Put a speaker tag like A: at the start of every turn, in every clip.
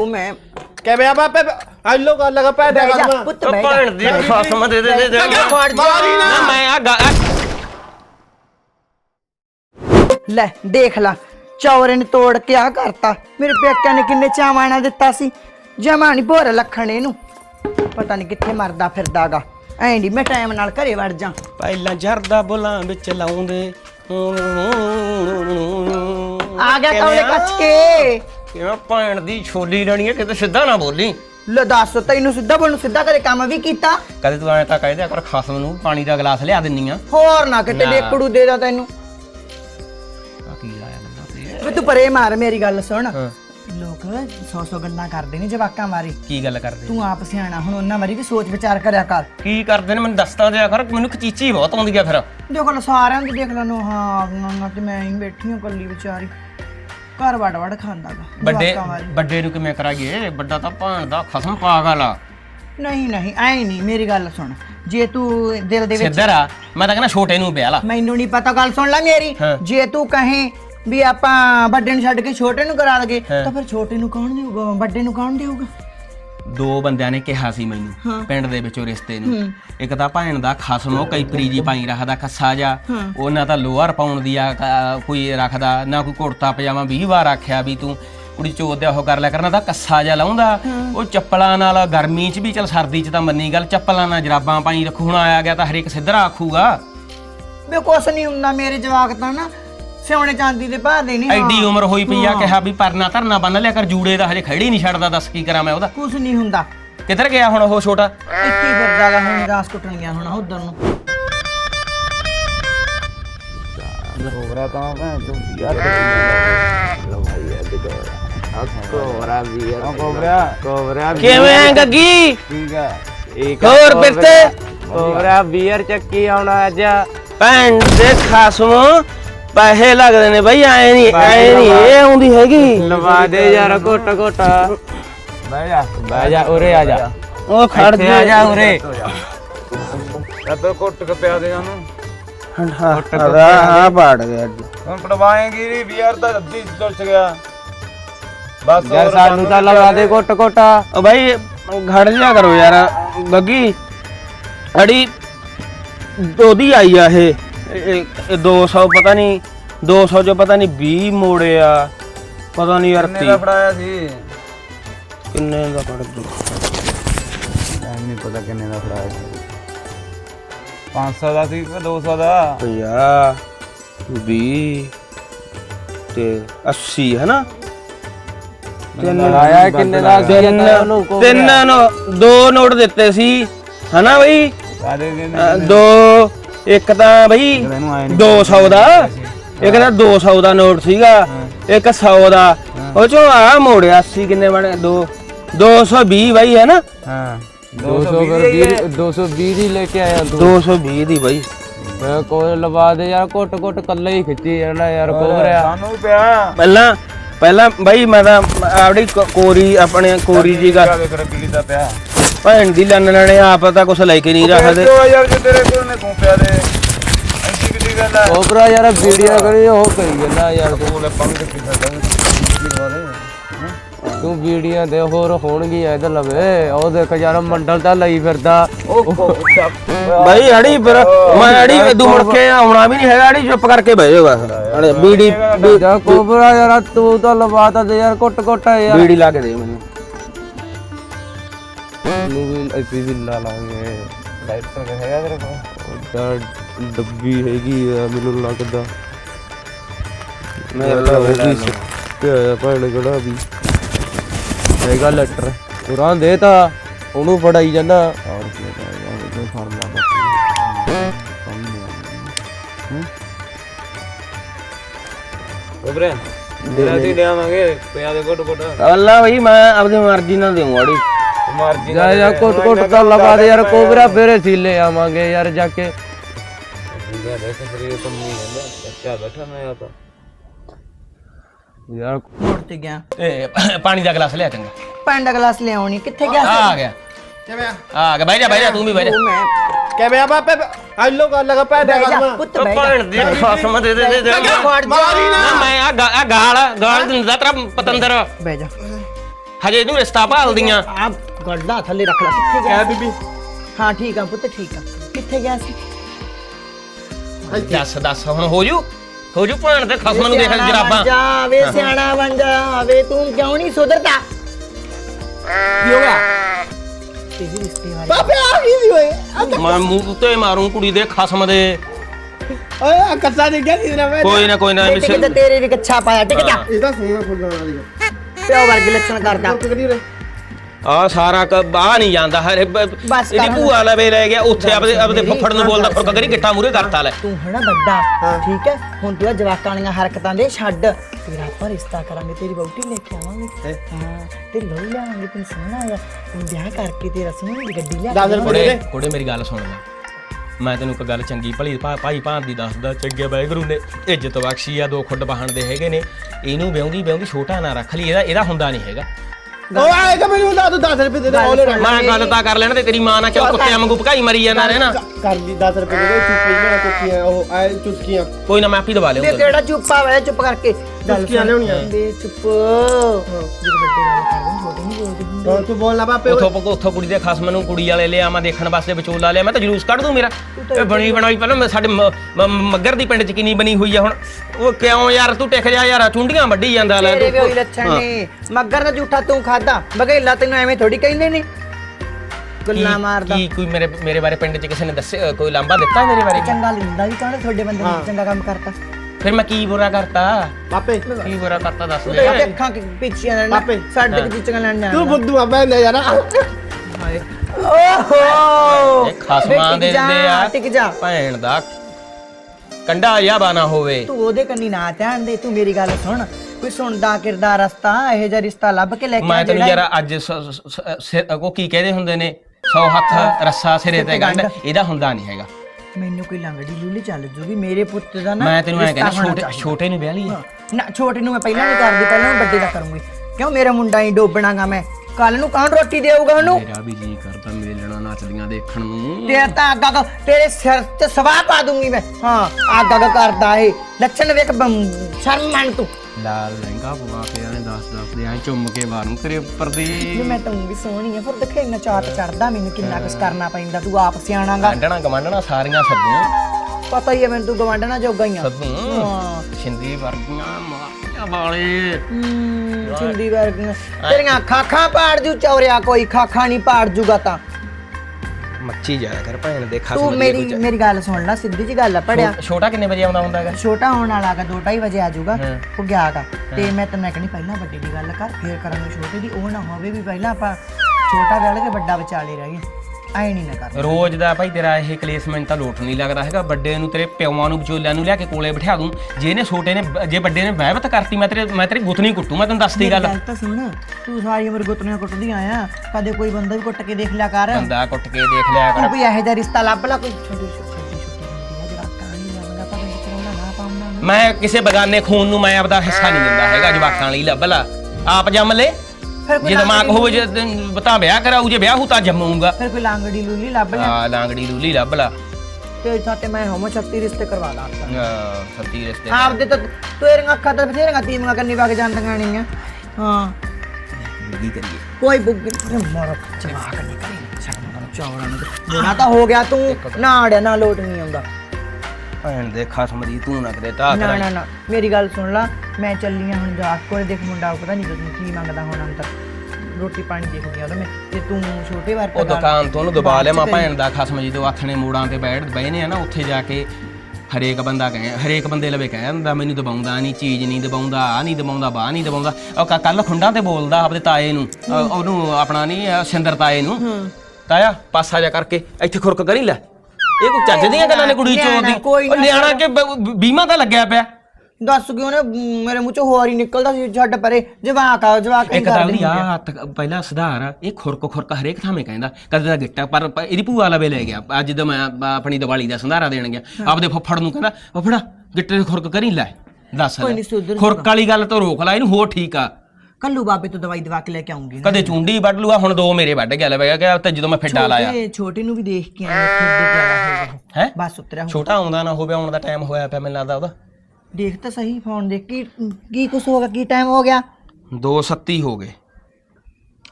A: ਉਹ ਮੈਂ
B: ਕਹਿ ਬਿਆ ਬਾਪੇ ਆਲੋ ਗੱਲ ਲਗਾ ਪੈ ਦੇ
A: ਬਹਿ ਜਾ
B: ਗੱਲ
A: ਪੁੱਤ ਬਹਿ
C: ਭੈਣ ਦੀ
A: ਜਾ।
C: ਖਸਮ ਦੇ ਦੇ ਦੇ ਦੇ
A: ਖੜ ਜਾ।
B: ਮਾਰੀ ਨਾ।
C: ਨਾ ਮੈਂ ਆ ਗਾ-
A: ਲੈ ਦੇਖ ਲਾ ਚੌਰੇ ਨੇ ਤੋੜ ਕੇ ਆ ਕਰਤਾ। ਮੇਰੇ ਪੇਕਿਆਂ ਨੇ ਕਿੰਨੇ ਚਾਵਾਂ ਨਾਲ ਦਿੱਤਾ ਸੀ। ਜਮਾ ਨਹੀਂ ਭੋਰ ਲੱਖਣ ਇਹਨੂੰ। ਪਤਾ ਨਹੀਂ ਕਿੱਥੇ ਮਰਦਾ ਫਿਰਦਾਗਾ ਐਂ ਨਹੀਂ ਮੈਂ ਟਾਈਮ ਨਾਲ ਘਰੇ ਵੜ ਜਾ।
C: ਪਹਿਲਾਂ ਜਰਦਾ ਬੁਲਾਂ ਵਿੱਚ ਲਾਉਂਦੇ।
A: ਆ ਗਿਆ ਕੌਲੇ ਕੱਚ ਕੇ।
C: ਕਿਵੇਂ ਭੈਣ ਦੀ ਛੋਲੀ ਲੈਣੀ ਹੈ ਕਿਤੇ ਸਿੱਧਾ ਨਾ ਬੋਲੀ।
A: ਲੈ ਦੱਸ ਤੈਨੂੰ ਸਿੱਧਾ ਬੋਲ ਨੂੰ ਸਿੱਧਾ ਕਰੇ ਕੰਮ ਵੀ ਕੀਤਾ?
C: ਕਦੇ ਤੂੰ ਐਂ ਤਾਂ ਕਹਿ ਦਿਆ ਕਰ ਖਸਮ ਨੂੰ ਪਾਣੀ ਦਾ ਗਲਾਸ ਲਿਆ ਦਿੰਨੀ ਆ।
A: ਹੋਰ ਨਾ ਕਿਤੇ
C: ਨਾ।
A: ਡੇਕੜੂ ਦੇ ਦਾ ਤੈਨੂੰ।
C: ਆ ਕੀ ਲਾਇਆ ਬੰਦਾ ਤੇ।
A: ਵੀ ਤੂੰ ਪਰੇ ਮਾਰ ਮੇਰੀ ਗੱਲ ਸੁਣ।
C: ਹਾਂ।
A: ਲੋਕ ਸੌ ਸੌ ਗੱਲਾਂ ਕਰਦੇ ਨੇ ਜਵਾਕਾਂ ਬਾਰੇ।
C: ਕੀ ਗੱਲ ਕਰਦੇ?
A: ਤੂੰ ਆਪ ਸਿਆਣਾ ਹੁਣ ਉਹਨਾਂ ਬਾਰੇ ਵੀ ਸੋਚ ਵਿਚਾਰ ਕਰਿਆ ਕਰ।
C: ਕੀ ਕਰਦੇ ਨੇ? ਮੈਨੂੰ ਦੱਸਦਾ ਦਿਆ ਕਰ ਮੈਨੂੰ ਖਚੀਚੀ ਬਹੁਤ ਆਉਂਦੀ ਆ ਫਿਰ।
A: ਦੇਖ ਲੋ ਸਾਰਿਆਂ ਦੀ ਦੇਖ ਲੋ ਹਾਂ ਨਾ ਤੇ ਮੈਂ ਹੀ ਬੈਠੀ ਹਾਂ ਕੱਲੀ ਵਿਚਾਰੀ। ਘਰ ਵੜ ਵੜ ਖਾਂਦਾ ਗਾ
C: ਵੱਡੇ
A: ਜਵਾਕਾਂ।
C: ਵੱਡੇ ਨੂੰ ਕਿਵੇਂ ਕਰਾਂਗੇ ਵੱਡਾ ਤਾਂ ਭਾਣ ਦਾ ਖਸਮ ਪਾਗਲ ਆ
A: ਨਹੀਂ ਨਹੀਂ ਐ ਨਹੀਂ ਮੇਰੀ ਗੱਲ ਸੁਣ ਜੇ ਤੂੰ ਦਿਲ ਦੇ ਵਿੱਚ
C: ਸਿੱਧਰ ਆ ਮੈਂ ਤਾਂ ਕਹਿੰਦਾ ਛੋਟੇ ਨੂੰ ਪਿਆ ਲਾ
A: ਮੈਨੂੰ ਨਹੀਂ ਪਤਾ ਗੱਲ ਸੁਣ ਲੈ ਮੇਰੀ
C: ਹਾਂ।
A: ਜੇ ਤੂੰ ਕਹੇ ਵੀ ਆਪਾਂ ਵੱਡੇ ਨੂੰ ਛੱਡ ਕੇ ਛੋਟੇ ਨੂੰ ਕਰਾ ਲਗੇ। ਤਾਂ ਫਿਰ ਛੋਟੇ ਨੂੰ ਕੌਣ ਦੇਊਗਾ ਵੱਡੇ ਨੂੰ ਕੌਣ ਦੇਊਗਾ
C: ਦੋ ਬੰਦਿਆਂ ਨੇ ਕਿਹਾ ਸੀ ਮੈਨੂੰ ਪਿੰਡ ਦੇ ਵਿੱਚੋਂ ਰਿਸ਼ਤੇ ਨੂੰ। ਇੱਕ ਤਾਂ ਭੈਣ ਦਾ ਖਸਮ ਉਹ ਕਈ ਪ੍ਰੀਜੀ ਪਾਈ ਰੱਖਦਾ ਕੱਸਾ ਜਾ ਉਹਨਾਂ ਤਾਂ ਲੋਅਰ ਪਾਉਣ ਦੀ ਆ ਕੋਈ ਰੱਖਦਾ ਨਾ ਕੋਈ ਕੁੜਤਾ ਪਜਾਮਾ 20 ਵਾਰ ਆਖਿਆ ਵੀ ਤੂੰ ਕੁੜੀ ਚੋਦ ਦੇ ਉਹ ਕਰ ਲਿਆ ਕਰਨਾ ਤਾਂ ਕੱਸਾ ਜਾ ਲਾਉਂਦਾ। ਉਹ ਚੱਪਲਾਂ ਨਾਲ ਗਰਮੀ 'ਚ ਵੀ ਚਲ ਸਰਦੀ 'ਚ ਤਾਂ ਮੰਨੀ ਗੱਲ ਚੱਪਲਾਂ ਨਾਲ ਜਰਾਬਾਂ ਪਾਈ ਰੱਖੂ ਹੁਣ ਆਇਆ ਗਿਆ ਤਾਂ ਹਰੇਕ ਸਿੱਧਰਾ ਆਖੂਗਾ।
A: ਵੀ ਕੁਛ ਨਹੀਂ ਹੁੰਦਾ ਮੇਰੇ ਜਵਾਕ ਤਾਂ ਨਾ ਸਿਉਣੇ ਚਾਂਦੀ ਦੇ ਭਾਅ ਦੇ ਨਹੀਂ
C: ਐਡੀ ਉਮਰ ਹੋਈ ਪਈ ਆ ਕਿਹਾ ਵੀ ਪਰਨਾ ਧਰਨਾ ਬੰਨ ਲਿਆ ਕਰ ਜੂੜੇ ਦਾ ਹਜੇ ਖੜੀ ਨਹੀਂ ਛੱਡਦਾ ਦੱਸ ਕੀ ਕਰਾਂ ਮੈਂ ਉਹਦਾ।
A: ਕੁਛ ਨਹੀਂ ਹੁੰਦਾ।
C: ਕਿੱਧਰ ਗਿਆ ਹੁਣ ਉਹ ਛੋਟਾ?
A: ਇੱਥੇ ਹੀ ਫਿਰਦਾਗਾ ਹੁਣ ਗਾਸ ਕੁੱਟਣੀਆਂ ਹੁਣ ਉਧਰ ਨੂੰ।
D: ਕੋਬਰਾ ਤਾਂ ਭੈਣ ਚੋ ਯਾਰ ਲੋ ਭਾਈ ਅੱਜ ਕੋਬਰਾ ਵੀ ਯਾਰ ਕੋਬਰਾ ਕੋਬਰਾ
C: ਕਿਵੇਂ ਆ ਗੱਗੀ?
D: ਠੀਕ ਆ। ਇੱਕ
C: ਹੋਰ ਬਿਰਤੇ
D: ਕੋਬਰਾ ਬੀਅਰ ਚੱਕੀ ਆਉਣਾ ਅੱਜ।
C: ਭੈਣ ਦੇ ਖਸਮੋ ਪੈਸੇ ਲੱਗਦੇ ਨੇ ਬਈ ਐ ਨਹੀਂ ਐ ਨਹੀਂ ਇਹ ਆਉਂਦੀ ਹੈਗੀ।
D: ਲਵਾ ਦੇ ਯਾਰ ਘੁੱਟ ਘੁੱਟ। ਬਹਿ ਜਾ ਬਹਿ ਜਾ ਉਰੇ ਆ ਜਾ।
C: ਉਹ ਖੜ
D: ਇੱਥੇ ਆ ਜਾ ਉਰੇ। ਅੱਧਾ ਘੁੱਟ ਕੇ ਪਿਆ ਦੇ ਉਹਨੂੰ
C: ਹਾਂ ਹਾਂ ਪਾੜ ਗਿਆ
D: ਹੁਣ ਪੜਵਾਏਂਗੀ ਰੀ ਬੀਅਰ ਤਾਂ ਅੱਧੀ ਦੁੱਚ ਗਿਆ। ਬਸ ਯਾਰ ਸਾਨੂੰ ਤਾਂ ਲਵਾ ਦੇ ਘੁੱਟ ਘੁੱਟ।
C: ਉਹ ਭਾਈ ਖੜ ਜਾ ਕਰੋ ਯਾਰ। ਗੱਗੀ ਅੜੀ ਉਹਦੀ ਆਈ ਆ ਇਹ। ਇਹ- ਇਹ 200 ਪਤਾ ਨਹੀਂ 200 ਜੋ ਪਤਾ ਨਹੀਂ 20 ਮੋੜੇ ਆ। ਪਤਾ ਨਹੀਂ ਯਾਰ
D: ਕਿੰਨੇ ਦਾ ਫੜਾਇਆ ਸੀ?
C: ਕਿੰਨੇ ਦਾ ਪੜ ਦੂ।
D: ਨਹੀਂ ਪਤਾ ਕਿੰਨੇ ਦਾ ਫੜਾਇਆ ਸੀ। 500 ਦਾ ਸੀ ਕਿ 200 ਦਾ?
C: 50 20 ਤੇ 80 ਹੈ ਨਾ
D: ਲਗਾਇਆ ਕਿੰਨੇ ਦਾ ਸੀ?
C: ਤਿੰਨ ਤਿੰਨ ਨੋ ਦੋ ਨੋਟ ਦਿੱਤੇ ਸੀ ਹਨਾ ਬਈ? ਅ, ਦੋ ਇੱਕ ਤਾਂ ਬਈ
D: ਇਹਨੂੰ ਆਏ
C: 200 ਦਾ ਇੱਕ ਤਾਂ 200 ਦਾ ਨੋਟ ਸੀਗਾ ਇੱਕ 100 ਦਾ। ਉਹ ਚੋਂ ਆ ਮੋੜਿਆ 80 ਕਿੰਨੇ ਬਣੇ? ਦੋ 220 ਬਈ ਹੈ ਨਾ?
D: ਹਾਂ। 220 220 ਦੀ ਲੈ ਕੇ ਆਇਆ
C: 220 ਦੀ ਬਈ।
D: ਮੈਂ ਕੋਈ ਲਵਾ ਦੇ ਯਾਰ ਘੁੱਟ ਘੁੱਟ ਕੱਲੇ ਹੀ ਖਿੱਚੀ ਜਾਣਾ ਯਾਰ ਕੋਬਰਿਆ ਸਾਨੂੰ ਪਿਆ।
C: ਪਹਿਲਾਂ ਪਹਿਲਾਂ ਬਈ ਮੈਂ ਤਾਂ ਆਪਣੀ ਕੋਰੀ ਆਪਣੇ ਕੋਰੀ ਜੀ ਗੱਲ ਭੈਣ ਦੀ ਲੰਨ ਲੈਣੇ ਆਪ ਤਾਂ ਕੁਛ ਲੈ ਕੇ ਨਹੀਂ ਰੱਖਦੇ।
D: ਯਾਰ ਜੇ ਤੇਰੇ ਕੋਲ ਨੇ ਤੂੰ। ਪਿਆ ਦੇ ਐਂਟੀ ਕਿੱਡੀ ਗੱਲ ਆ। ਕੋਬਰਾ ਯਾਰ ਵੀਡੀਓ ਕਰੀ ਉਹ ਕਰੀ ਜਾਂਦਾ ਯਾਰ। ਤੂੰ ਲੈ ਪੰਗ ਕੀ ਤੂੰ ਵੀਡੀਓ ਦੇ ਹੋਰ ਹੋਣਗੀ ਇਹਦੇ ਲਵੇ। ਉਹ ਦੇਖ ਯਾਰ ਮੰਡਲ ਤਾਂ ਲਈ ਫਿਰਦਾ। ਉਹ
C: ਬਈ ਅੜੀ ਫਿਰ ਮੈਂ ਅੜੀ ਇਦੋਂ ਮੁੜ ਕੇ ਆਉਣਾ ਵੀ ਨਹੀਂ ਹੈਗਾ ਅੜੀ ਚੁੱਪ ਕਰਕੇ ਬਹਿ ਜਾਓ ਬਸ। ਅੜੇ ਬੀੜੀ
D: ਜਾ ਕੋਬਰਾ ਯਾਰ ਤੂੰ ਤਾਂ ਲਵਾਤਾ ਤੇ ਯਾਰ ਕੁੱਟ ਕੁੱਟ ਯਾਰ।
C: ਬੀੜੀ ਲਾ ਕੇ ਦੇ ਮੈਨੂੰ।
D: ਨੂੰ ਵੀ ਅਸੀਂ ਵੀ ਲਾ ਲਾਂਗੇ। ਲਾਈਟਰ ਹੈਗਾ ਤੇਰੇ ਕੋਲ। ਡੱਬੀ ਹੈਗੀ ਆ ਮੈਨੂੰ ਲੱਗਦਾ।
C: ਨਾਲ
D: ਉਹ ਵੀ ਸੁੱਕਿਆ ਭੈਣ ਕਿਹੜਾ ਵੀ। ਹੈਗਾ ਲੈਟਰ। ਤੁਰਾਂ ਦੇ ਤਾਂ ਉਹਨੂੰ ਫੜਾਈ ਜਾਂਦਾ ਔਰ ਕੀ ਇਹ ਫੜ ਲਾ ਉਬਰੇ ਤੇਰਾ ਦੀ। ਲਿਆਵਾਂਗੇ ਪਿਆ ਦੇ ਕੋਟ ਕੋਟ
C: ਅੱਲਾ ਬਈ ਮੈਂ ਆਪਣੀ ਮਰਜ਼ੀ ਨਾਲ ਦੇਵਾਂ ਅੜੀ
D: ਮਰਜ਼ੀ ਜਾ ਜਾ ਕੋਟ ਕੋਟ ਤਾਂ ਲਵਾ ਦੇ ਯਾਰ ਕੋਬਰਾ ਫੇਰੇ ਸੀਲੇ ਆਵਾਂਗੇ ਯਾਰ ਜਾ ਕੇ। ਦੇਖ ਸਰੀਰ ਤੋਂ ਨਹੀਂ ਜਾਂਦਾ ਬੱਚਾ ਬੈਠਾ ਮੈਂ ਆ ਤਾਂ ਯਾਰ
A: ਮੁੜ ਤੇ ਗਿਆ।
C: ਤੇ ਪਾਣੀ ਦਾ ਗਲਾਸ ਲਿਆ ਚੰਗਾ।
A: ਪੈਂਡ ਗਲਾਸ ਲਿਆਉਣੀ ਕਿੱਥੇ ਗਿਆ
C: ਆ ਆ ਗਿਆ।
B: ਕਿਵੇਂ ਆ?
C: ਆ ਗਿਆ ਬਹਿ ਜਾ ਬਹਿ ਜਾ ਤੂੰ ਵੀ ਬਹਿ ਜਾ।
A: ਮੈਂ।
B: ਕਹਿ ਬਿਆ ਬਾਪੇ? ਆਲੋ ਗੱਲ ਲਗਾ ਪੈ ਦੇ ਗੱਲ
A: ਪੁੱਤ ਬਹਿ ਜਾ।
C: ਭੈਣ ਦੀ ਖਸਮ ਦੇ ਦੇ ਦੇ ਦੇ।
B: ਮਾਰੀ ਨਾ।
C: ਮੈਂ ਆ ਗਾ- ਆ ਗਾਲ ਗਾਲ ਦਿੰਦਾ ਤੇਰਾ ਪਤੰਦਰ।
A: ਬਹਿ ਜਾ।
C: ਹਜੇ ਇਹਨੂੰ ਰਿਸ਼ਤਾ ਭਾਲਦੀਆਂ।
A: ਆ ਗੱਡਾ ਥੱਲੇ ਰੱਖ ਲੈ ਕਿੱਥੇ ਗਿਆ
B: ਐ? ਬੀਬੀ।
A: ਹਾਂ ਠੀਕ ਆ ਪੁੱਤ ਠੀਕ ਆ। ਕਿੱਥੇ ਗਿਆ ਸੀ?
C: ਦੱਸ ਦੱਸ ਹੁਣ ਹੋ ਜੂ? ਹੋ ਜੂ ਭੈਣ ਦੇ ਖਸਮ ਨੂੰ ਦੇਖ ਜਰਾਬਾਂ।
A: ਜਾ ਵੇ ਸਿਆਣਾ ਬਣ ਜਾ ਵੇ ਤੂੰ ਕਿਉਂ ਨਹੀਂ ਸੁਧਰਦਾ?
B: ਕੀ ਹੋ ਗਿਆ?
A: ਤੇਰੀ ਰਿਸ਼ਤੇ ਵਾਲੀ।
B: ਬਾਪੇ ਆ ਕੀ ਸੀ ਓਏ?
C: ਮੈਂ ਮੂੰਹ ਤੇ ਮਾਰੂੰ ਕੁੜੀ ਦੇ ਖਸਮ ਦੇ।
B: ਓਏ ਆ ਕੱਚਾ ਨਹੀਂ ਗਿਆ ਸੀ ਨਾ ਮੈਂ
C: ਕੋਈ ਨਾ ਕੋਈ ਨਾ
A: ਤੇ
C: ਮਿਸ
A: ਤੇਰੇ ਵੀ ਕੱਛਾ ਪਾਇਆ ਟਿਕ ਜਾ।
B: ਇਹਦਾ ਸੋਹਣਾ ਫੁੱਲਾਂ ਵਾਲੀ
A: ਪਿਓ ਵਰਗੇ ਲੱਛਣ ਕਰਦਾ।
C: ਆ ਸਾਰਾ ਕ ਬਾਹ ਨਹੀਂ ਜਾਂਦਾ ਹਰੇ ਇਹਦੀ
A: ਕਰ।
C: ਭੂਆ ਲਵੇ ਲੈ ਗਿਆ ਉੱਥੇ ਆਪਦੇ ਆਪਦੇ ਫੁੱਫੜ ਨੂੰ ਬੋਲਦਾ ਫੁਰਕ ਕਰੀ। ਗਿੱਟਾ ਮੂਰੇ ਕਰਤਾ ਲੈ।
A: ਤੂੰ ਹੈ ਨਾ ਵੱਡਾ ਠੀਕ ਹੈ? ਹੁਣ ਤੂੰ ਜਵਾਕਾਂ ਵਾਲੀਆਂ ਹਰਕਤਾਂ ਦੇ ਛੱਡ। ਤੇਰਾ ਆਪਾਂ ਰਿਸ਼ਤਾ ਕਰਾਂਗੇ ਤੇਰੀ ਵਹੁਟੀ ਲੈ ਕੇ ਆਵਾਂਗੇ। ਹਾਂ। ਤੇਰੀ ਲੋਈ ਲਿਆਵਾਂਗੇ ਤੈਨੂੰ ਸੋਹਣਾ ਆ ਤੈਨੂੰ ਵਿਆਹ ਕਰਕੇ ਤੇਰਾ ਸੋਹਣੀ ਜਿਹੀ ਗੱਡੀ ਲਿਆ
B: ਰੁਪਏ
C: ਕੁੜੇ ਕੁੜੇ ਮੇਰੀ ਗੱਲ ਸੁਣ ਲੈ। ਮੈਂ ਤੈਨੂੰ ਇੱਕ ਗੱਲ ਚੰਗੀ ਭਲੀ ਭਾ- ਭਾਈ ਭਾਂ ਦੀ ਦੱਸਦਾ ਚੰਗੇ ਵਾਹਿਗੁਰੂ ਨੇ। ਇੱਜ਼ਤ ਬਖਸ਼ੀ ਆ ਦੋ ਖੁੱਡ ਬਹਾਣ ਦੇ ਹੈਗੇ ਨੇ। ਇਹਨੂੰ ਵਿਆਉਂਦੀ ਵਿਆਉਂਦੀ ਛੋਟਾ ਨਾ ਰੱਖ ਲਈ ਇਹਦਾ ਇਹਦਾ ਹੁੰਦਾ ਨਹੀਂ ਹੈਗਾ।
B: ਓਏ ਆਏਗਾ ਮੈਨੂੰ ਲਾ ਤੂੰ 10 ਰੁਪਏ ਦੇ ਦੇ
A: ਸੁਣ।
C: ਮੈਂ ਗੱਲ ਤਾਂ ਕਰ ਲੈਣਾ ਤੇ ਤੇਰੀ ਮਾਂ ਨਾਲ ਚੱਲ ਕੁੱਤਿਆਂ ਵਾਂਗੂ ਭਕਾਈ ਮਰੀ ਜਾਂਦਾ ਰਹਿਣਾ
B: ਕਰ ਲਈ 10 ਰੁਪਏ ਦੇ ਦੇ ਚੁੱਪੀ ਮੈਂ ਕੁੱਤੀਆਂ ਉਹ ਆਏ ਚੁਸਕੀਆਂ
C: ਕੋਈ ਨਾ ਮੈਂ ਆਪੀ ਦਵਾ
A: ਤੇ
C: ਲਿਆਉਂਗਾ
A: ਕਿਹੜਾ ਚੁੱਪ ਵੇ ਚੁੱਪ ਕਰਕੇ
B: ਚੁਸਕੀਆਂ। ਲਿਆਉਣੀਆਂ।
A: ਬੇ ਚੁੱਪ ਜਦੋਂ ਵੱਡੇ ਗੱਲ ਕਰਦੇ ਛੋਟੇ ਨਹੀਂ ਬੋਲਦੇ
B: ਹੁਣ ਤੂੰ ਬੋਲਣਾ ਬਾਪੇ
C: ਉਥੋਂ ਉਥੋਂ ਕੁੜੀ ਦੇ ਖਸਮ ਨੂੰ ਕੁੜੀ ਵਾਲੇ ਲਿਆ ਮੈਂ ਦੇਖਣ ਵਾਸਤੇ ਵਿਚੋਲਾ ਲਿਆ। ਮੈਂ ਤਾਂ ਜਲੂਸ ਕੱਢ ਦੂੰ ਮੇਰਾ। ਇਹ ਬਣੀ ਬਣਾਈ ਪਹਿਲਾਂ ਮੈਂ ਸਾਡੇ ਮ- ਮ- ਮੱਗਰ ਦੀ ਪਿੰਡ ਚ ਕਿੰਨੀ ਬਣੀ ਹੋਈ ਆ ਹੁਣ। ਉਹ ਕਿਉਂ ਯਾਰ ਤੂੰ ਟਿਕ ਜਾ ਯਾਰ ਚੁੰਡੀਆਂ ਵੱਢੀ ਜਾਂਦਾ ਲੈ
A: ਤੇਰੇ ਵੀ
C: ਤੂੰ
A: ਉਹੀ ਲੱਛਣ ਨੇ। ਮੱਗਰ ਦਾ ਝੂਠਾ ਤੂੰ ਖਾਦਾ। ਬਗੇਲਾ ਤੈਨੂੰ ਐਵੇਂ ਥੋੜੀ ਕਹਿੰਦੇ ਨੇ। ਗੱਲਾਂ
C: ਕੀ-
A: ਮਾਰਦਾ।
C: ਕੀ ਕੋਈ ਮੇਰੇ ਮੇਰੇ ਬਾਰੇ ਪਿੰਡ ਚ ਕਿਸੇ ਨੇ ਦੱਸਿਆ ਕੋਈ ਲਾਂਬਾ ਦਿੱਤਾ ਮੇਰੇ ਬਾਰੇ?
A: ਚੰਗਾ ਲਿੰਦਾ ਵੀ ਹੈ ਤੁਹਾਡੇ ਬੰਦੇ ਨੇ ਚੰਗਾ ਕੰਮ ਕਰਤਾ।
C: ਫਿਰ ਮੈਂ ਕੀ ਬੁਰਾ ਕਰਤਾ?
B: ਬਾਪੇ।
C: ਕੀ ਬੁਰਾ ਕਰਤਾ ਦੱਸ ਦੇ।
A: ਅੱਖਾਂ ਕਿ ਪਿੱਛੇ ਨਾ
B: ਬਾਪੇ।
A: ਸਾਡੇ ਕਿ ਚੀਚਾਂ ਲੈਣ ਜਾਣਾ
B: ਤੂੰ ਬੁੱਧੂ ਆ ਮੈਂ ਲੈ ਜਾਣਾ
A: ਓਹੋ।
C: ਇਹ ਖਸਮਾਂ ਦੇ ਦਿੰਦੇ ਆ।
A: ਟਿਕ ਜਾ।
C: ਭੈਣ ਦਾ ਕੰਡਾ ਜਾਂ ਬਾਨਾ ਹੋਵੇ।
A: ਤੂੰ ਉਹਦੇ ਕੰਨੀ ਨਾ ਧਿਆਨ ਦੇ ਤੂੰ ਮੇਰੀ ਗੱਲ ਸੁਣ। ਕੋਈ ਸੁਣਦਾ ਕਿਰਦਾ ਰਸਤਾ ਇਹੋ ਜਿਹਾ ਰਿਸ਼ਤਾ ਲੱਭ ਕੇ ਲੈ ਕੇ ਆ
C: ਮੈਂ ਤੈਨੂੰ ਯਾਰ ਅੱਜ ਉਹ ਕੀ ਕਹਿੰਦੇ ਹੁੰਦੇ ਨੇ? ਸੌ ਹੱਥ ਰੱਸਾ ਸਿਰੇ ਤੇ ਗੰਢ। ਇਹਦਾ ਹੁੰਦਾ ਨਹੀਂ ਹੈਗਾ।
A: ਮੈਨੂੰ ਕੋਈ ਲੰਗੜੀ ਲੂਲੀ ਚੱਲ ਜੂਗੀ ਮੇਰੇ ਪੁੱਤ ਦਾ ਨਾ
C: ਮੈਂ ਤੈਨੂੰ ਐ
A: ਰਿਸ਼ਤਾ
C: ਕਹਿੰਦਾ
A: ਹੋਣਾ
C: ਛੋਟੇ
A: ਚਾਹੀਦਾ।
C: ਛੋਟੇ ਨੂੰ ਵਿਆਹ ਲਈ
A: ਨਾ ਛੋਟੇ ਨੂੰ ਮੈਂ ਪਹਿਲਾਂ ਨਹੀਂ ਕਰਦੀ ਪਹਿਲਾਂ ਮੈਂ ਵੱਡੇ ਦਾ ਕਰੂੰਗੀ। ਕਿਉਂ ਮੇਰਾ ਮੁੰਡਾ ਹੀ ਡੋਬਣਾਗਾ ਮੈਂ? ਕੱਲ ਨੂੰ ਕੌਣ ਰੋਟੀ ਦੇਊਗਾ ਉਹਨੂੰ?
C: ਮੇਰਾ ਵੀ ਜੀ ਕਰਦਾ ਮੇਲਣਾ ਨੱਚਦੀਆਂ ਦੇਖਣ ਨੂੰ।
A: ਤੇ ਤਾਂ ਅੱਗਾ ਅੱਗਾ ਤੇਰੇ ਸਿਰ ਤੇ ਸਵਾਹ ਪਾ ਦੂੰਗੀ ਮੈਂ। ਹਾਂ ਅੱਗਾ ਅੱਗਾ ਕਰਦਾ ਇਹ। ਲੱਛਣ ਵੇਖ ਬੰ- ਸ਼ਰਮ ਮੰਨ ਤੂੰ।
C: ਲਾਲ ਲਹਿੰਗਾ ਪਵਾ ਕੇ ਆਨੇ 10 10 ਦੇ ਐ ਚੁੰਮ ਕੇ ਮਾਰੂ ਤੇਰੇ ਉੱਪਰ ਦੀ
A: ਵੀ ਮੈਂ ਤਾਂ ਵੀ ਸੋਹਣੀ ਆ ਫਿਰ ਦੇਖੇ ਇੰਨਾ ਚਾਟ ਚੜਦਾ ਮੈਨੂੰ ਕਿੰਨਾ ਕੁਛ ਕਰਨਾ ਪੈਂਦਾ ਤੂੰ ਆਪ ਸਿਆਣਾਗਾ
C: ਗੰਢਣਾ ਗਮੰਡਣਾ ਸਾਰੀਆਂ ਸੱਦੂ।
A: ਪਤਾ ਹੀ ਹੈ ਮੈਨੂੰ ਤੂੰ ਗਵਾਂਢਣਾ ਜੋਗਾ ਹੀ ਆ।
C: ਸੱਦੂ।
A: ਹਾਂ।
C: ਛਿੰਦੀ ਵਰਗੀਆਂ ਮਾਰੀਆਂ ਵਾਲੇ।
A: ਹੂੰ ਚਿੰਦੀ ਵਰਗੀਆਂ। ਤੇਰੀਆਂ ਖਾਖਾਂ ਪਾੜ ਜੂ ਚੌਰਿਆ ਕੋਈ ਖਾਖਾਂ ਨਹੀਂ ਪਾੜ ਜੂਗਾ ਤਾਂ।
C: ਮੱਛੀ ਜਾਇਆ ਕਰ ਭੈਣ ਦੇ ਖਸਮ
A: ਤੂੰ ਮੇਰੀ ਮੇਰੀ ਗੱਲ ਸੁਣ ਲੈ ਸਿੱਧੀ ਜੀ ਗੱਲ ਆ ਪੜਿਆ।
C: ਛੋਟਾ ਕਿੰਨੇ ਵਜੇ ਆਉਂਦਾ ਹੁੰਦਾ ਹੈਗਾ?
A: ਛੋਟਾ ਹੋਣ ਵਾਲਾ ਗਾ 2:30 ਵਜੇ ਆ ਜਾਊਗਾ। ਉਹ ਗਿਆਗਾ ਤੇ ਮੈਂ ਤੈਨੂੰ ਕਹਿੰਦੀ ਪਹਿਲਾਂ ਵੱਡੇ ਦੀ ਗੱਲ ਕਰ ਫੇਰ ਕਰਾਂਗੇ ਛੋਟੇ ਦੀ ਉਹ ਨਾ ਹੋਵੇ ਵੀ ਪਹਿਲਾਂ ਆਪਾਂ ਛੋਟਾ ਵਿਆਹ ਕੇ ਵੱਡਾ ਵਿਚਾਲੇ ਰਹਿ ਗਏ ਐ ਨਹੀਂ ਨਾ ਕਰ
C: ਰੋਜ਼ ਦਾ ਭਾਈ ਤੇਰਾ ਇਹ ਕਲੇਸਮੈਂਟ ਤਾਂ ਲੋਟ ਨਹੀਂ ਲੱਗਦਾ ਹੈਗਾ। ਵੱਡੇ ਨੂੰ ਤੇਰੇ ਪਿਓਾਂ ਨੂੰ ਵਿਚੋਲਿਆਂ ਨੂੰ ਲਿਆ ਕੇ ਕੋਲੇ ਬਿਠਾ ਦੂੰ। ਜੇ ਇਹਨੇ ਛੋਟੇ ਨੇ ਜੇ ਵੱਡੇ ਨੇ ਵਹਿਬਤ ਕਰਤੀ ਮੈਂ ਤੇਰੇ ਮੈਂ ਤੇਰੀ ਗੁੱਤ ਨਹੀਂ ਕੁੱਟੂ ਮੈਂ ਤੈਨੂੰ ਦੱਸਦੀ ਗੱਲ।
A: ਗੱਲ ਤਾਂ ਸੁਣ। ਤੂੰ ਸਾਰੀ ਉਮਰ ਗੁੱਤਨੀਆਂ ਕੁੱਟਦੀ ਆਇਆ ਕਦੇ ਕੋਈ ਬੰਦਾ ਵੀ ਕੁੱਟ ਕੇ ਦੇਖ ਲਿਆ ਕਰ।
C: ਬੰਦਾ ਕੁੱਟ ਕੇ ਦੇਖ ਲਿਆ
A: ਤੂੰ
C: ਕਰ
A: ਕੋਈ ਇਹੋ ਜਿਹਾ ਰਿਸ਼ਤਾ ਲੱਭ ਲਾ ਕੋਈ। ਛੋਟੀ ਛੋਟੀ ਛੋਟੀ ਹੁੰਦੀ ਆ ਜਿਹੜਾ ਕਾਣੀ ਲਾਉਂਦਾ ਪਰ ਵਿੱਚ ਰੋਣਾ ਨਾ ਪਾਉਣਾ
C: ਮੈਂ ਕਿਸੇ ਬਗਾਨੇ ਖੂਨ ਨੂੰ ਮੈਂ ਆਪਦਾ ਹਿੱਸਾ ਨਹੀਂ ਦਿੰਦਾ ਹੈਗਾ ਜਵਾਕਾਂ ਲਈ ਲੱਭ ਲਾ। ਆਪ ਜੰਮ ਲੈ।
A: ਫਿਰ ਕੋਈ
C: ਜੇ ਦਿਮਾਗ ਹੋਵੇ ਜੇ ਬਤਾ ਵਿਆਹ ਕਰਾਊ ਜੇ ਵਿਆਹ ਹੂ ਤਾਂ ਜੰਮੂਗਾ
A: ਫਿਰ ਕੋਈ ਲਾਂਗੜੀ ਲੂਲੀ ਲੱਭ ਲਿਆ
C: ਆ ਲਾਂਗੜੀ ਲੂਲੀ ਲੱਭ ਲਾ।
A: ਤੇ ਸਾਤੇ ਮੈਂ ਹੋਮੋ 36 ਰਿਸ਼ਤੇ ਕਰਵਾ ਲਾ
C: ਆ, ਸੱਤੀ ਰਿਸ਼ਤੇ।
A: ਆਪਦੇ ਤਾਂ ਤੇਰੀਆਂ ਅੱਖਾਂ ਤਾਂ ਬਥੇਰੀਆਂ ਤੀਵੀਆਂ ਕੰਨੀ ਵਗ ਜਾਂਦੀਆਂ ਨਹੀਂ ਆ ਹਾਂ।
C: ਕੀ ਕਰੀਏ।
A: ਕੋਈ ਬੁੱਗ ਮਰ ਜਵਾਕ ਨਹੀਂ ਕਰੀ ਛੱਡ ਚੌੜਾ ਨੂੰ। ਬੁਰਾ ਤਾਂ ਹੋ ਗਿਆ ਤੂੰ। ਨਾ ਅੜਿਆ ਨਾ ਲੋਟ ਨਹੀਂ ਆਉਂਦਾ।
C: ਭੈਣ ਦੇ ਖਸਮ ਦੀ ਤੂੰ ਨਾ ਕਰੇ ਤਾਂ
A: ਨਾ ਨਾ ਨਾ। ਮੇਰੀ ਗੱਲ ਸੁਣ ਲਾ ਮੈਂ ਚੱਲੀ ਆ ਹੁਣ ਜਾ ਕੋਲੇ ਦੇਖ ਮੁੰਡਾ ਪਤਾ ਨਹੀਂ ਕਦੋਂ ਕੀ ਮੰਗਦਾ ਹੋਣਾ ਅੰਦਰ। ਰੋਟੀ ਪਾਣੀ ਦੇਖਦੀ ਆ ਉਹਦਾ ਮੈਂ। ਤੇ ਤੂੰ ਛੋਟੇ ਵਾਰ
C: ਉਹ ਦੁਕਾਨ ਤੋਂ ਉਹਨੂੰ ਦਬਾ ਲਿਆ ਮੈਂ ਭੈਣ ਦਾ ਖਸਮ ਜਦੋਂ ਆਥਣੇ ਮੋੜਾਂ ਤੇ ਬੈਠ ਬਹਿਨੇ ਆ ਨਾ ਉੱਥੇ ਜਾ ਕੇ ਹਰੇਕ ਬੰਦਾ ਕਹੇ ਹਰੇਕ ਬੰਦੇ ਲਵੇ ਕਹਿ ਦਿੰਦਾ ਮੈਨੂੰ ਦਬਾਉਂਦਾ ਨਹੀਂ ਚੀਜ਼ ਨਹੀਂ ਦਬਾਉਂਦਾ ਆ ਨਹੀਂ ਦਬਾਉਂਦਾ ਬਾਹ ਨਹੀਂ ਦਬਾਉਂਦਾ। ਉਹ ਕੱਲ ਖੁੰਡਾਂ ਤੇ ਬੋਲਦਾ ਆਪਦੇ ਤਾਏ ਨੂੰ ਉਹਨੂੰ ਆਪਣਾ ਨਹੀਂ ਸਿੰਦਰ ਤਾਏ ਨੂੰ। ਤਾਇਆ ਪਾਸਾ ਜਾ ਕਰਕੇ ਇੱਥੇ ਖੁਰਕ ਕਰੀ ਲੈ। ਇਹ ਕੋਈ ਚੱਜ ਦੀਆਂ ਗੱਲਾਂ ਨੇ ਕੁੜੀ ਚੋਂ ਦੀ?
A: ਕੋਈ
C: ਉਹ
A: ਨਾ
C: ਨਿਆਣਾ ਕਿ ਬ- ਬੀਮਾ ਤਾਂ ਲੱਗਿਆ ਪਿਆ।
A: ਦੱਸ ਕਿਉਂ ਨੇ ਮੇਰੇ ਮੂੰਹ ਚੋਂ ਹੋਰ ਹੀ ਨਿਕਲਦਾ ਸੀ ਛੱਡ ਪਰੇ। ਜਵਾਕ ਆ ਜਵਾਕ
C: ਇੱਕ ਤਾਂ ਉਹਦੀ ਆ? ਹੱਥ ਪਹਿਲਾ ਸੁਧਾਰ ਆ, ਇਹ ਖੁਰਕ ਖੁਰਕ ਹਰੇਕ ਥਾਵੇਂ ਕਹਿੰਦਾ ਕਦੇ ਤਾਂ ਗਿੱਟਾ ਪਰ ਪਰ ਇਹਦੀ ਭੂਆ ਲਵੇ ਲੈ ਗਿਆ। ਅੱਜ ਜਦੋਂ ਮੈਂ ਆਪਣੀ ਦੀਵਾਲੀ ਦਾ ਸੰਧਾਰਾ ਦੇਣ ਗਿਆ ਆਪਦੇ ਫੁੱਫੜ ਨੂੰ ਕਹਿੰਦਾ ਫੁੱਫੜਾ ਗਿੱਟੇ ਦੀ ਖੁਰਕ ਕਰੀ ਲੈ ਦੱਸ ਲੈ।
A: ਕੋਈ ਨੀ, ਸੁਧਰ
C: ਖੁਰਕ ਵਾਲੀ ਗੱਲ ਤੋਂ ਰੋਕ ਲੈ ਇਹਨੂੰ ਹੋਰ ਠੀਕ ਆ।
A: ਕੱਲੂ ਬਾਬੇ ਤੋਂ ਦਵਾਈ ਦਵਾ ਕੇ ਲੈ ਕੇ ਆਉਂਗੀ
C: ਕਦੇ ਚੁੰਡੀ ਵੱਢ ਲੂਆ ਹੁਣ ਦੋ ਮੇਰੇ ਵੱਢ ਗਿਆ ਲੈ ਬੈਗਾ ਕਿ ਤੇ ਜਦੋਂ ਮੈਂ ਫਿੱਡਾ ਲਾਇਆ।
A: ਛੋਟੇ ਛੋਟੇ ਨੂੰ ਵੀ ਦੇਖ ਕੇ ਆਇਆ ਖੁਦ ਜ਼ਿਆਦਾ ਹੋਊਗਾ
C: ਹੈ
A: ਉਹ। ਬਸ ਉਤਰਿਆ ਹੋਊ।
C: ਛੋਟਾ ਆਉਂਦਾ ਨਾ ਹੋਵੇ ਆਉਣ ਦਾ ਟਾਈਮ ਹੋਇਆ ਪਿਆ ਮੈਨੂੰ ਲੱਗਦਾ ਉਹਦਾ।
A: ਦੇਖ ਤਾਂ ਸਹੀ ਫੋਨ ਦੇਖ ਕੀ ਕੀ ਕੁਛ ਹੋ ਗਿਆ ਕੀ ਟਾਈਮ ਹੋ ਗਿਆ?
C: ਦੋ ਸੱਤੀ ਹੋ ਗਏ।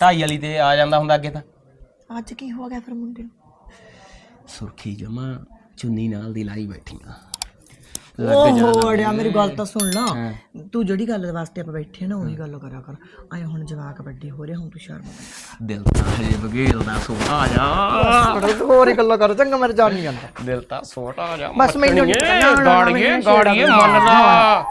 C: ਢਾਈ ਵਾਲੀ ਤੇ ਆ ਜਾਂਦਾ ਹੁੰਦਾ ਅੱਗੇ ਤਾਂ।
A: ਅੱਜ ਕੀ ਹੋ ਗਿਆ ਫਿਰ ਮੁੰਡੇ ਨੂੰ?
C: ਸੁਰਖੀ ਜਮਾ ਚੁੰਨੀ ਨਾਲ ਦੀ ਲਾਈ ਬੈਠੀਆਂ।
A: ਓਹੋ ਅੜਿਆ ਮੇਰੀ ਗੱਲ ਤਾਂ ਸੁਣ ਲਾ। ਤੂੰ ਜਿਹੜੀ ਗੱਲ ਵਾਸਤੇ ਆਪਾਂ ਬੈਠੇ ਨਾ ਉਹੀ ਗੱਲ ਕਰਿਆ ਕਰ। ਆਏ ਹੁਣ ਜਵਾਕ ਵੱਡੇ ਹੋ ਰਹੇ ਹੁਣ ਤੂੰ ਸ਼ਰਮ
C: ਦਿਲ ਤਾਂ ਹਜੇ ਬਗੇਲ ਦਾ ਸੋਹਣਾ ਜਾ।
A: ਬੜਾ ਹੋਰ ਹੀ ਗੱਲਾਂ ਕਰ ਚੰਗਾ ਮੇਰੇ ਜਾਣ ਨਹੀਂ ਜਾਂਦਾ।
C: ਦਿਲ ਤਾਂ ਛੋਟਾ ਜਾ
A: ਬਸ ਮੈਨੂੰ
C: ਗਾੜੀਏ
A: ਮੈਨੂੰ
C: ਗਾੜੀਏ ਮੰਨ ਲਾ।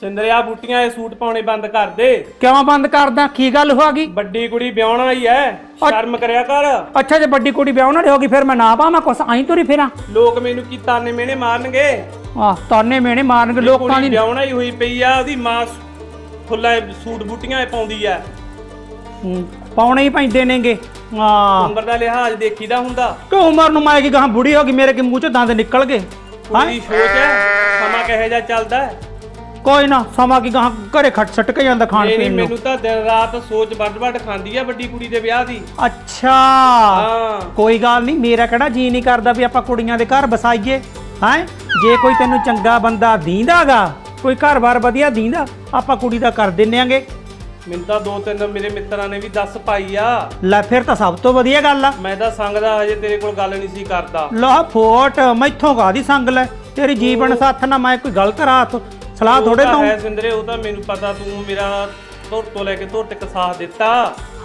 E: ਸਿੰਦਰਿਆ ਬੂਟੀਆਂ ਇਹ ਸੂਟ ਪਾਉਣੇ ਬੰਦ ਕਰ ਦੇ।
F: ਕਿਉਂ ਬੰਦ ਕਰਦਾ? ਕੀ ਗੱਲ ਹੋ ਗਈ?
E: ਵੱਡੀ ਕੁੜੀ ਵਿਆਹਣ ਆਈ ਐ ਸ਼ਰਮ ਕਰਿਆ ਕਰ।
F: ਅੱਛਾ ਜੇ ਵੱਡੀ ਕੁੜੀ ਵਿਆਹ ਨਾਲ ਹੋਗੀ ਫਿਰ ਮੈਂ ਨਾ ਪਾਵਾਂ ਕੁਛ? ਆਈ ਤੁਰੀ ਫਿਰਾਂ।
E: ਲੋਕ ਮੈਨੂੰ ਕੀ ਤਾਨੇ ਮਿਹਣੇ ਮਾਰਨਗੇ?
F: ਆਹ ਤਾਨੇ ਮੇਣੇ ਮਾਰਨਗੇ ਲੋਕਾਂ
E: ਕੁੜੀ
F: ਦੀ
E: ਵਿਆਹਣ ਆਈ ਹੋਈ ਪਈ ਆ ਉਹਦੀ ਮਾਂ ਫੁੱਲਾ ਸੂਟ ਬੂਟੀਆਂ ਪਾਉਂਦੀ ਆ।
F: ਹੂੰ, ਪਾਉਣੇ ਹੀ ਪੈਂਦੇ ਨੇਗੇ। ਹਾਂ
E: ਉਮਰ ਦਾ ਲਿਹਾਜ਼ ਦੇਖੀਦਾ ਹੁੰਦਾ।
F: ਕਿ ਉਮਰ ਨੂੰ ਮੈਂ ਕੀ ਗਾਂ ਬੁੜੀ ਹੋ ਗਈ ਮੇਰੇ ਕਿ ਮੂੰਹ ਚੋਂ ਦੰਦ ਨਿਕਲ ਗਏ?
E: ਕੁੜੀ ਦੀ ਸੋਚ ਐ ਸਮਾਂ ਕਿਹੋ ਜਿਹਾ ਚੱਲਦਾ ਹੈ?
F: ਕੋਈ ਨਾ ਸਮਾਂ ਕੀ ਗਾਂ ਘਰੇ ਖੱਟ ਛੱਟ ਕੇ ਜਾਂਦਾ ਖਾਣ
E: ਨਹੀਂ
F: ਪੀਣ ਨੂੰ।
E: ਮੈਨੂੰ ਤਾਂ ਦਿਨ ਰਾਤ ਸੋਚ ਵੱਡ-ਵੱਡ ਖਾਂਦੀ ਆ ਵੱਡੀ ਕੁੜੀ ਦੇ ਵਿਆਹ ਦੀ।
F: ਅੱਛਾ।
E: ਹਾਂ।
F: ਕੋਈ ਗੱਲ ਨਹੀਂ ਮੇਰਾ ਕਿਹੜਾ ਜੀ ਨਹੀਂ ਕਰਦਾ ਵੀ ਆਪਾਂ ਕੁੜੀਆਂ ਦੇ ਘਰ ਬਸਾਈਏ ਹੈ? ਜੇ ਕੋਈ ਤੈਨੂੰ ਚੰਗਾ ਬੰਦਾ ਦੀਂਦਾਗਾ ਕੋਈ ਘਰ-ਬਾਰ ਵਧੀਆ ਦੀਂਦਾ ਆਪਾਂ ਕੁੜੀ ਦਾ ਕਰ ਦਿੰਨੇ ਆਂਗੇ।
E: ਮੈਨੂੰ ਤਾਂ ਦੋ ਤਿੰਨ ਮੇਰੇ ਮਿੱਤਰਾਂ ਨੇ ਵੀ ਦੱਸ ਪਾਈ ਆ।
F: ਲੈ ਫਿਰ ਤਾਂ ਸਭ ਤੋਂ ਵਧੀਆ ਗੱਲ ਆ।
E: ਮੈਂ ਤਾਂ ਸੰਗਦਾ ਹਜੇ ਤੇਰੇ ਕੋਲ ਗੱਲ ਨਹੀਂ ਸੀ ਕਰਦਾ।
F: ਲਾ ਫੋਟ ਮੈਥੋਂ ਕਾਦੀ ਸੰਗ ਲੈ? ਤੇਰੀ ਜੀਵਨ ਸਾਥ ਨਾ ਮੈਂ ਕੋਈ ਗਲਤ ਰਾਤ ਸਲਾਹ
E: ਉਹ
F: ਥੋੜੇ
E: ਤਾਂ
F: ਤੋਂ
E: ਹੈ ਸਿੰਦਰੇ ਉਹ ਤਾਂ ਮੈਨੂੰ ਪਤਾ ਤੂੰ ਮੇਰਾ ਧੁਰ ਤੋਂ ਲੈ ਕੇ ਧੁਰ ਤੱਕ ਸਾਥ ਦਿੱਤਾ।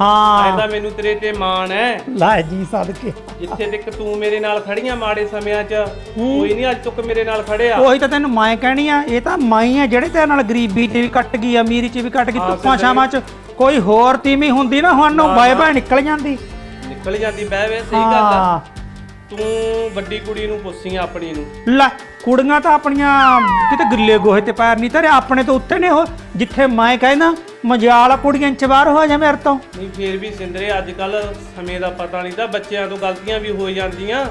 F: ਹਾਂ।
E: ਤਾਂ ਮੈਨੂੰ ਤੇਰੇ ਤੇ ਮਾਣ ਹੈ।
F: ਲੈ ਜੀ ਸਦਕੇ।
E: ਜਿੱਥੇ ਤੱਕ ਤੂੰ ਮੇਰੇ ਨਾਲ ਖੜੀਆਂ ਮਾੜੇ ਸਮਿਆਂ 'ਚ ਕੋਈ ਨਹੀਂ ਅੱਜ ਤੱਕ ਮੇਰੇ ਨਾਲ ਖੜਿਆ।
F: ਉਹੀ ਤਾਂ ਤੈਨੂੰ ਮੈਂ ਕਹਿਣੀ ਆ ਇਹ ਤਾਂ ਮਾਈ ਆ ਜਿਹੜੇ ਤੇਰੇ ਨਾਲ ਗਰੀਬੀ 'ਚ ਵੀ ਕੱਟ ਗਈ ਅਮੀਰੀ 'ਚ ਵੀ ਕੱਟ ਗਈ
E: ਸਹੀ।
F: ਛਾਵਾਂ 'ਚ ਕੋਈ ਹੋਰ ਤੀਵੀਂ ਹੁੰਦੀ ਨਾ ਹੁਣ ਨੂੰ ਬਾਏ ਬਾਏ ਨਿਕਲ ਜਾਂਦੀ।
E: ਨਿਕਲ ਜਾਂਦੀ ਬਹਿ ਵੇ ਸਹੀ ਗੱਲ ਆ। ਤੂੰ ਵੱਡੀ ਕੁੜੀ ਨੂੰ ਪੁੱਛੀ ਆਪਣੀ ਨੂੰ।
F: ਲੈ ਕੁੜੀਆਂ ਤਾਂ ਆਪਣੀਆਂ ਕਿਤੇ ਗਿੱਲੇ ਗੋਹੇ ਤੇ ਪੈਰ ਨਹੀਂ ਧਰੇ ਆਪਣੇ ਤੋਂ ਉੱਤੇ ਨੇ ਉਹ ਜਿੱਥੇ ਮੈਂ ਕਹਿੰਦਾ ਮਜਾਲ ਕੁੜੀਆਂ ਇੰਚ ਬਾਹਰ ਹੋ ਜਾ ਮੇਰੇ ਤੋਂ।
E: ਨਹੀਂ ਫੇਰ ਵੀ ਸਿੰਦਰੇ ਅੱਜ ਕੱਲ ਸਮੇਂ ਦਾ ਪਤਾ ਨਹੀਂ ਤਾਂ ਬੱਚਿਆਂ ਤੋਂ ਗਲਤੀਆਂ ਵੀ ਹੋ ਜਾਂਦੀਆਂ।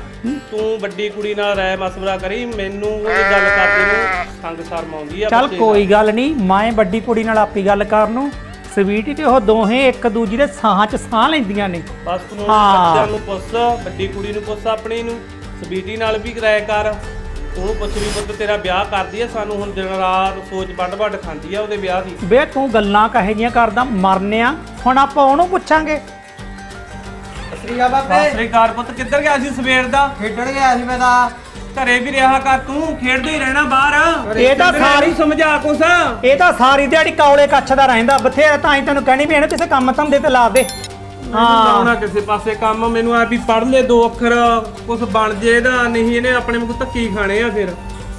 E: ਤੂੰ ਵੱਡੀ ਕੁੜੀ ਨਾਲ ਰਾਏ ਮਸਵਰਾ ਕਰੀ ਮੈਨੂੰ ਉਹ ਗੱਲ ਕਰਦੇ ਨੂੰ ਸੰਗ ਸ਼ਰਮ ਆਉਂਦੀ ਆ
F: ਚੱਲ ਕੋਈ ਗੱਲ ਨਹੀਂ ਮੈਂ ਵੱਡੀ ਕੁੜੀ ਨਾਲ ਆਪੀ ਗੱਲ ਕਰਨ ਨੂੰ। ਸਵੀਟੀ ਤੇ ਉਹ ਦੋਹੇ ਇੱਕ ਦੂਜੀ ਦੇ ਸਾਹਾਂ 'ਚ ਸਾਹ ਲੈਂਦੀਆਂ ਨੇ।
E: ਬਸ ਤੂੰ। ਬੱਚਿਆਂ ਨੂੰ ਪੁੱਛ ਵੱਡੀ ਕੁੜੀ ਨੂੰ ਪੁੱਛ ਆਪਣੀ ਨੂੰ। ਸਬੀਟੀ ਨਾਲ ਵੀ ਰਾਏ ਕਰ। ਉਹਨੂੰ ਪੁੱਛ ਵੀ ਪੁੱਤ ਤੇਰਾ ਵਿਆਹ ਕਰਦੀ ਆ ਸਾਨੂੰ ਹੁਣ ਦਿਨ ਰਾਤ ਸੋਚ ਵੱਡ ਵੱਡ ਖਾਂਦੀ ਆ ਉਹਦੇ ਵਿਆਹ ਦੀ।
F: ਬੇ ਤੂੰ ਗੱਲਾਂ ਕਹੇ ਜੀਆਂ ਕਰਦਾ ਮਰਨਿਆ ਹੁਣ ਆਪਾਂ ਉਹਨੂੰ ਪੁੱਛਾਂਗੇ।
B: ਸ੍ਰੀਆ ਬਾਬੇ।
E: ਸ੍ਰੀਕਾਰ ਪੁੱਤ ਕਿੱਧਰ ਗਿਆ ਸੀ ਸਵੇਰ ਦਾ?
B: ਖੇਡਣ ਗਿਆ ਸੀ ਮੈਂ ਤਾਂ।
E: ਘਰੇ ਵੀ ਰਿਹਾ ਕਰ ਤੂੰ ਖੇਡਦੇ ਹੀ ਰਹਿਣਾ ਬਾਹਰ।
F: ਇਹ ਤਾਂ ਸਾਰੀ
E: ਸਮਝਾ ਕੁਛ।
F: ਇਹ ਤਾਂ ਸਾਰੀ ਦਿਹਾੜੀ ਕੌਲੇ ਕੱਛ ਦਾ ਰਹਿੰਦਾ ਬਥੇਰਾ ਤਾਂ ਹੀ ਤੈਨੂੰ ਕਹਿਣੀ ਵੀ ਇਹਨੂੰ ਕਿਸੇ ਕੰਮ ਧੰਦੇ ਤੇ ਲਾ ਦੇ। ਹਾਂ।
E: ਲਾਉਣਾ ਕਿਸੇ ਪਾਸੇ ਕੰਮ ਮੈਨੂੰ ਆ ਵੀ ਪੜ ਲੈ ਦੋ ਅੱਖਰ ਕੁਛ ਬਣ ਜੇ ਇਹਦਾ ਨਹੀਂ ਇਹਨੇ ਆਪਣੇ ਮੂੰਹ ਧੱਕੀ ਖਾਣੇ ਆ ਫਿਰ।